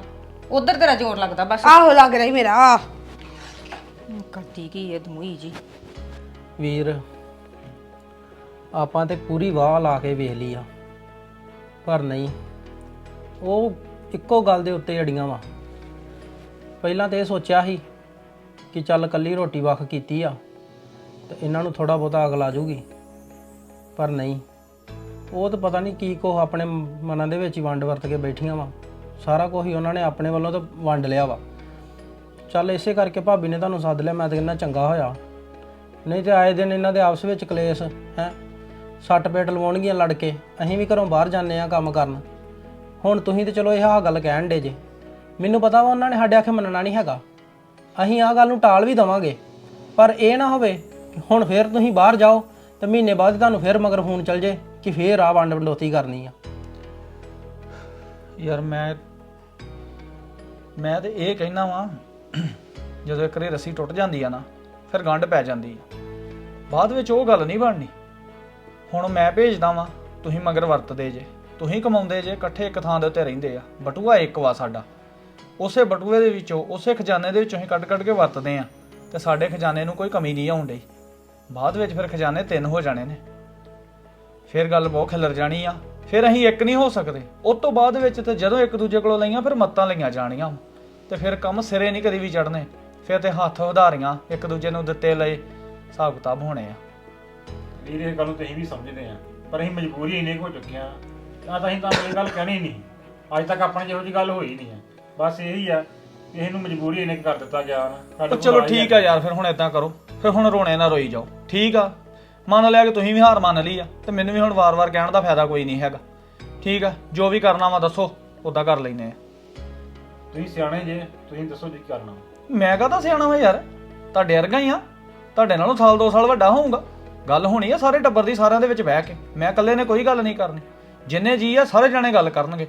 ਉਧਰ ਤੇਰਾ ਜ਼ੋਰ ਲੱਗਦਾ ਬਸ। ਆਹੋ ਲੱਗ ਰਹੀ ਮੇਰਾ ਆਹ। ਕਰਦੀ ਕੀ ਇਹ ਦਮੂਈ ਜੀ? ਵੀਰ, ਆਪਾਂ ਤੇ ਪੂਰੀ ਵਾਹ ਲਾ ਕੇ ਵੇਖ ਲਈ ਆ। ਪਰ ਨਹੀਂ, ਉਹ ਇੱਕੋ ਗੱਲ ਦੇ ਉੱਤੇ ਅੜੀਆਂ ਵਾ। ਪਹਿਲਾਂ ਤੇ ਇਹ ਸੋਚਿਆ ਸੀ ਕਿ ਚੱਲ ਕੱਲੀ ਰੋਟੀ ਵੱਖ ਕੀਤੀ ਆ ਤੇ ਇਹਨਾਂ ਨੂੰ ਥੋੜਾ ਬਹੁਤਾ ਅਗਲ ਆ ਜੂਗੀ। ਪਰ ਨਹੀਂ, ਉਹ ਤਾਂ ਪਤਾ ਨਹੀਂ ਕੀ ਕੋ ਆਪਣੇ ਮਨਾਂ ਦੇ ਵਿੱਚ ਹੀ ਵੰਡ ਵਰਤ ਕੇ ਬੈਠੀਆਂ ਵਾ। ਸਾਰਾ ਕੁਝ ਹੀ ਉਹਨਾਂ ਨੇ ਆਪਣੇ ਵੱਲੋਂ ਤਾਂ ਵੰਡ ਲਿਆ ਵਾ। ਚੱਲ ਇਸੇ ਕਰਕੇ ਭਾਬੀ ਨੇ ਤੁਹਾਨੂੰ ਸੱਦ ਲਿਆ, ਮੈਂ ਤਾਂ ਕਹਿੰਦਾ ਚੰਗਾ ਹੋਇਆ। ਨਹੀਂ ਤੇ ਆਏ ਦਿਨ ਇਹਨਾਂ ਦੇ ਆਪਸ ਵਿੱਚ ਕਲੇਸ਼, ਹੈ? ਸੱਟ ਪੇਟ ਲਵਾਉਣਗੀਆਂ ਲੜ ਕੇ, ਅਸੀਂ ਵੀ ਘਰੋਂ ਬਾਹਰ ਜਾਂਦੇ ਆ ਕੰਮ ਕਰਨ। ਹੁਣ ਤੁਸੀਂ ਤੇ ਚਲੋ ਇਹ ਆਹ ਗੱਲ ਕਹਿਣ ਡੇ ਜੇ। ਮੈਨੂੰ ਪਤਾ ਵਾ ਉਹਨਾਂ ਨੇ ਸਾਡੇ ਆਖੇ ਮੰਨਣਾ ਨਹੀਂ ਹੈਗਾ। ਅਸੀਂ ਆਹ ਗੱਲ ਨੂੰ ਟਾਲ ਵੀ ਦਵਾਂਗੇ। ਪਰ ਇਹ ਨਾ ਹੋਵੇ ਕਿ ਹੁਣ ਫੇਰ ਤੁਸੀਂ ਬਾਹਰ ਜਾਓ ਤੇ ਮਹੀਨੇ ਬਾਅਦ ਤੁਹਾਨੂੰ ਫੇਰ ਮਗਰ ਫੋਨ ਚੱਲ ਜੇ ਕਿ ਫੇਰ ਆ ਵੰਡ ਵੰਡੋਤੀ ਕਰਨੀ ਆ। ਯਾਰ ਮੈਂ ਮੈਂ ਤੇ ਇਹ ਕਹਿਣਾ ਵਾਂ ਜਦੋਂ ਇੱਕ ਵਾਰੀ ਰੱਸੀ ਟੁੱਟ ਜਾਂਦੀ ਆ ਨਾ, ਫਿਰ ਗੰਢ ਪੈ ਜਾਂਦੀ ਆ। ਬਾਅਦ ਵਿੱਚ ਉਹ ਗੱਲ ਨਹੀਂ ਬਣਨੀ। ਹੁਣ ਮੈਂ ਭੇਜਦਾ ਵਾਂ, ਤੁਸੀਂ ਮਗਰ ਵਰਤਦੇ ਜੇ। ਤੁਸੀਂ ਕਮਾਉਂਦੇ ਜੇ, ਇਕੱਠੇ ਇੱਕ ਥਾਂ ਦੇ ਉੱਤੇ ਰਹਿੰਦੇ ਆ। ਬਟੂਆ ਇੱਕ ਵਾ ਸਾਡਾ। ਉਸੇ ਬਟੂਏ ਦੇ ਵਿੱਚੋਂ, ਉਸੇ ਖਜ਼ਾਨੇ ਦੇ ਵਿੱਚੋਂ ਅਸੀਂ ਕੱਢ ਕੱਢ ਕੇ ਵਰਤਦੇ ਆ। ਤੇ ਸਾਡੇ ਖਜ਼ਾਨੇ ਨੂੰ ਕੋਈ ਕਮੀ ਨਹੀਂ ਆਉਣ ਡਈ। ਬਾਅਦ ਵਿੱਚ ਫਿਰ ਖਜ਼ਾਨੇ ਤਿੰਨ ਹੋ ਜਾਣੇ ਨੇ। ਫਿਰ ਗੱਲ ਬਹੁਤ ਖਿਲਰ ਜਾਣੀ ਆ। ਫਿਰ ਅਸੀਂ ਇੱਕ ਨਹੀਂ ਹੋ ਸਕਦੇ। ਉਸ ਤੋਂ ਬਾਅਦ ਵਿੱਚ ਤੇ ਜਦੋਂ ਇੱਕ ਦੂਜੇ ਕੋਲੋਂ ਲਈਆਂ, ਫਿਰ ਮੱਤਾਂ ਲਈਆਂ ਜਾਣੀਆਂ। ਤੇ ਫਿਰ ਕੰਮ ਸਿਰੇ ਨਹੀਂ ਕਦੀ ਵੀ ਚੜਨੇ ਫਿਰ ਤੇ ਹੱਥ ਉਧਾਰੀਆਂ ਇੱਕ ਦੂਜੇ ਨੂੰ ਦਿੱਤੇ ਲਏ ਹਿਸਾਬ ਕਿਤਾਬ ਹੋਣੇ ਆ। ਵੀਰ ਇਹ ਗੱਲ ਨੂੰ ਤੁਸੀਂ ਵੀ ਸਮਝਦੇ ਆ ਪਰ ਅਸੀਂ ਮਜਬੂਰੀ ਇੰਨੇ ਕੁ ਹੋ ਚੁੱਕੇ ਆ। ਆ ਤਾਂ ਅਸੀਂ ਤਾਂ ਇਹ ਗੱਲ ਕਹਿਣੀ ਨਹੀਂ। ਅੱਜ ਤੱਕ ਆਪਣੇ ਜਿਹੋ ਜੀ ਗੱਲ ਹੋਈ ਨਹੀਂ ਆ। ਬਸ ਇਹੀ ਆ ਕਿ ਇਹਨੂੰ ਮਜਬੂਰੀ ਇੰਨੇ ਕਰ ਦਿੱਤਾ ਗਿਆ ਨਾ। ਸਾਡੇ ਉਹ ਚਲੋ ਠੀਕ ਆ ਯਾਰ ਫਿਰ ਹੁਣ ਇਦਾਂ ਕਰੋ। ਫਿਰ ਹੁਣ ਰੋਣੇ ਨਾ ਰੋਈ ਜਾਓ। ਠੀਕ ਆ? ਮੰਨ ਲਿਆ ਕਿ ਤੁਸੀਂ ਵੀ ਹਾਰ ਮੰਨ ਲਈ ਆ ਤੇ ਮੈਨੂੰ ਵੀ ਹੁਣ ਵਾਰ-ਵਾਰ ਕਹਿਣ ਦਾ ਫਾਇਦਾ ਕੋਈ ਨਹੀਂ ਹੈਗਾ। ਠੀਕ ਆ? ਜੋ ਵੀ ਕਰਨਾ ਵਾ ਦੱਸੋ ਉਦਾਂ ਕਰ ਲੈਨੇ ਆ। ਤੁਸੀਂ ਸਿਆਣੇ ਜੇ ਤੁਸੀਂ ਦੱਸੋ ਜੀ ਕੀ ਕਰਨਾ ਮੈਂ ਕਹਤਾ ਸਿਆਣਾ ਵਾ ਯਾਰ? ਤੁਹਾਡੇ ਵਰਗਾ ਹੀ ਆ। ਤੁਹਾਡੇ ਨਾਲੋਂ ਸਾਲ ਦੋ ਸਾਲ ਵੱਡਾ ਹੋਊਗਾ। ਗੱਲ ਹੋਣੀ ਆ ਸਾਰੇ ਟੱਬਰ ਦੀ ਸਾਰਿਆਂ ਦੇ ਵਿੱਚ ਬਹਿ ਕੇ। ਮੈਂ ਇਕੱਲੇ ਨੇ ਕੋਈ ਗੱਲ ਨਹੀਂ ਕਰਨੀ। ਜਿੰਨੇ ਜੀ ਆ ਸਾਰੇ ਜਣੇ ਗੱਲ ਕਰਨਗੇ।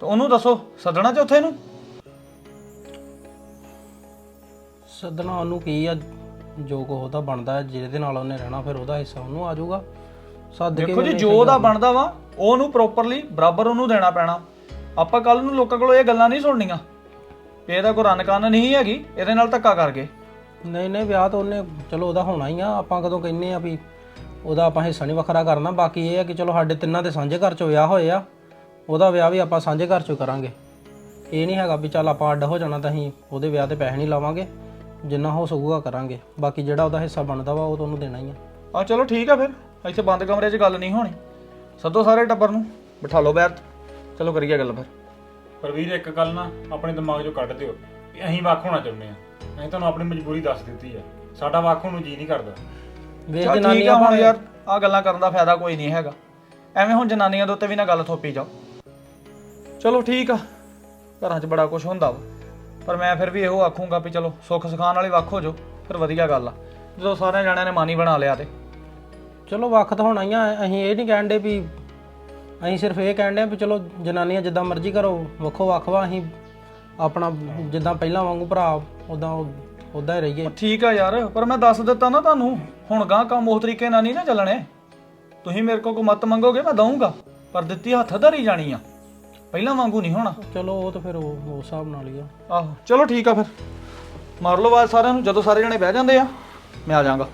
ਤੇ ਉਹਨੂੰ ਦੱਸੋ ਸੱਦਣਾ ਚੌਥੇ ਨੂੰ? ਸੱਦਣਾ ਉਹਨੂੰ ਕੀ ਆ? ਜੋ ਕੋ ਉਹਦਾ ਬਣਦਾ ਹੈ, ਜਿਹਦੇ ਨਾਲ ਉਹਨੇ ਰਹਿਣਾ ਫਿਰ ਉਹਦਾ ਹਿੱਸਾ ਉਹਨੂੰ ਆ ਜਾਊਗਾ। ਸੱਦ ਕੇ ਦੇਖੋ ਜੀ ਉਹਨੇ ਜੋ ਉਹਦਾ ਬਣਦਾ ਵਾ ਉਹਨੂੰ ਪ੍ਰੋਪਰਲੀ ਬਰਾਬਰ ਉਹਨੂੰ ਦੇਣਾ ਪੈਣਾ। ਆਪਾਂ ਕੱਲ ਨੂੰ ਲੋਕਾਂ ਕੋਲੋਂ ਇਹ ਗੱਲਾਂ ਨਹੀਂ ਸੁਣਨੀਆਂ। ਵੀ ਇਹਦਾ ਕੋਈ ਰੰਨ ਕੰਨ ਨਹੀਂ ਹੈਗੀ ਇਹਦੇ ਨਾਲ ਧੱਕਾ ਕਰ ਗਏ। ਨਹੀਂ ਨਹੀਂ ਵਿਆਹ ਤਾਂ ਉਹਨੇ ਚਲੋ ਉਹਦਾ ਹੋਣਾ ਹੀ ਆ ਆਪਾਂ ਕਦੋਂ ਕਹਿੰਨੇ ਆ ਵੀ ਉਹਦਾ ਆਪਾਂ ਹਿੱਸਾ ਨਹੀਂ ਵੱਖਰਾ ਕਰਨਾ ਬਾਕੀ ਇਹ ਆ ਕਿ ਚਲੋ ਸਾਡੇ ਤਿੰਨਾਂ ਦੇ ਸਾਂਝੇ ਘਰ 'ਚ ਵਿਆਹ ਹੋਏ ਆ ਉਹਦਾ ਵਿਆਹ ਵੀ ਆਪਾਂ ਸਾਂਝੇ ਘਰ 'ਚੋਂ ਕਰਾਂਗੇ। ਇਹ ਨਹੀਂ ਹੈਗਾ ਵੀ ਚੱਲ ਆਪਾਂ ਅੱਡ ਹੋ ਜਾਣਾ ਤਾਂ ਅਸੀਂ ਉਹਦੇ ਵਿਆਹ ਤੇ ਪੈਸੇ ਨਹੀਂ ਲਾਵਾਂਗੇ ਜਿੰਨਾ ਹੋ ਸਕੂਗਾ ਕਰਾਂਗੇ ਬਾਕੀ ਜਿਹੜਾ ਉਹਦਾ ਹਿੱਸਾ ਬਣਦਾ ਵਾ ਉਹ ਤੁਹਾਨੂੰ ਦੇਣਾ ਹੀ ਆ। ਆ ਚਲੋ ਠੀਕ ਆ ਫਿਰ ਇੱਥੇ ਬੰਦ ਕਮਰੇ 'ਚ ਗੱਲ ਨਹੀਂ ਹੋਣੀ। ਸੱਦੋ ਸਾਰੇ ਟੱਬਰ ਨੂੰ ਬਿਠਾ ਲਓ ਬੈਠ। ਚਲੋ ਕਰੀਏ ਗੱਲ ਫਿਰ। ਪਰ ਵੀਰ ਇੱਕ ਗੱਲ ਨਾ ਆਪਣੇ ਦਿਮਾਗ 'ਚੋਂ ਕੱਢ ਦਿਓ ਕਿ ਅਸੀਂ ਵੱਖ ਹੋਣਾ ਚਾਹੁੰਦੇ ਆ ਅਸੀਂ ਤੁਹਾਨੂੰ ਆਪਣੀ ਮਜਬੂਰੀ ਦੱਸ ਦਿੱਤੀ ਆ ਸਾਡਾ ਵੱਖ ਹੋਣ ਨੂੰ ਜੀ ਨਹੀਂ ਕਰਦਾ। ਵੇਖ ਚੱਲ ਠੀਕ ਜਨਾਨੀਆਂ ਆ ਹੁਣ ਯਾਰ ਆ ਗੱਲਾਂ ਕਰਨ ਦਾ ਫਾਇਦਾ ਕੋਈ ਨਹੀਂ ਹੈਗਾ। ਐਵੇਂ ਹੁਣ ਜਨਾਨੀਆਂ ਦੇ ਉੱਤੇ ਵੀ ਨਾ ਗੱਲ ਥੋਪੀ ਜਾਓ। ਚਲੋ ਠੀਕ ਆ ਘਰਾਂ 'ਚ ਬੜਾ ਕੁਝ ਹੁੰਦਾ ਵਾ। ਪਰ ਮੈਂ ਫਿਰ ਵੀ ਇਹੋ ਆਖੂੰਗਾ ਵੀ ਚਲੋ ਸੁੱਖ ਸਿਖਾਉਣ ਵਾਲੀ ਵੱਖ ਹੋ ਜਾਓ ਫਿਰ ਵਧੀਆ ਗੱਲ ਆ। ਜਦੋਂ ਸਾਰੇ ਜਣਿਆਂ ਨੇ ਮਾਨੀ ਬਣਾ ਲਿਆ ਤੇ। ਚਲੋ ਵੱਖ ਤਾਂ ਹੋਣਾ ਹੀ ਆ ਅਸੀਂ ਇਹ ਨਹੀਂ ਕਹਿੰਦੇ ਵੀ ਅਸੀਂ ਸਿਰਫ ਇਹ ਕਹਿੰਦੇ ਆ ਵੀ ਚਲੋ ਜਨਾਨੀਆਂ ਜਿੱਦਾਂ ਮਰਜ਼ੀ ਕਰੋ ਵੱਖੋ ਵੱਖ ਵਾ ਅਸੀਂ ਆਪਣਾ ਜਿੱਦਾਂ ਪਹਿਲਾਂ ਵਾਂਗੂ ਭਰਾ ਉਦਾਂ ਉਦਾਂ ਹੀ ਰਹੀਏ। ਠੀਕ ਆ ਯਾਰ ਪਰ ਮੈਂ ਦੱਸ ਦਿੱਤਾ ਨਾ ਤੁਹਾਨੂੰ ਹੁਣ ਗਾਂ ਕੰਮ ਉਸ ਤਰੀਕੇ ਨਾਲ ਨਹੀਂ ਨਾ ਚੱਲਣੇ। ਤੁਸੀਂ ਮੇਰੇ ਕੋਲ ਕੋ ਮਤ ਮੰਗੋਗੇ ਮੈਂ ਦਊਂਗਾ ਪਰ ਦਿੱਤੀ ਹੱਥ ਧਰੀ ਜਾਣੀ ਆ। ਪਹਿਲਾਂ ਵਾਂਗੂ ਨਹੀਂ ਹੋਣਾ। ਚਲੋ ਉਹ ਤਾਂ ਫਿਰ ਉਹ ਉਸ ਹਿਸਾਬ ਨਾਲ ਹੀ ਆ। ਆਹੋ ਚਲੋ ਠੀਕ ਆ ਫਿਰ। ਮਾਰ ਲਓ ਆਵਾਜ਼ ਸਾਰਿਆਂ ਨੂੰ ਜਦੋਂ ਸਾਰੇ ਜਣੇ ਬਹਿ ਜਾਂਦੇ ਆ ਮੈਂ ਆ ਜਾਵਾਂਗਾ।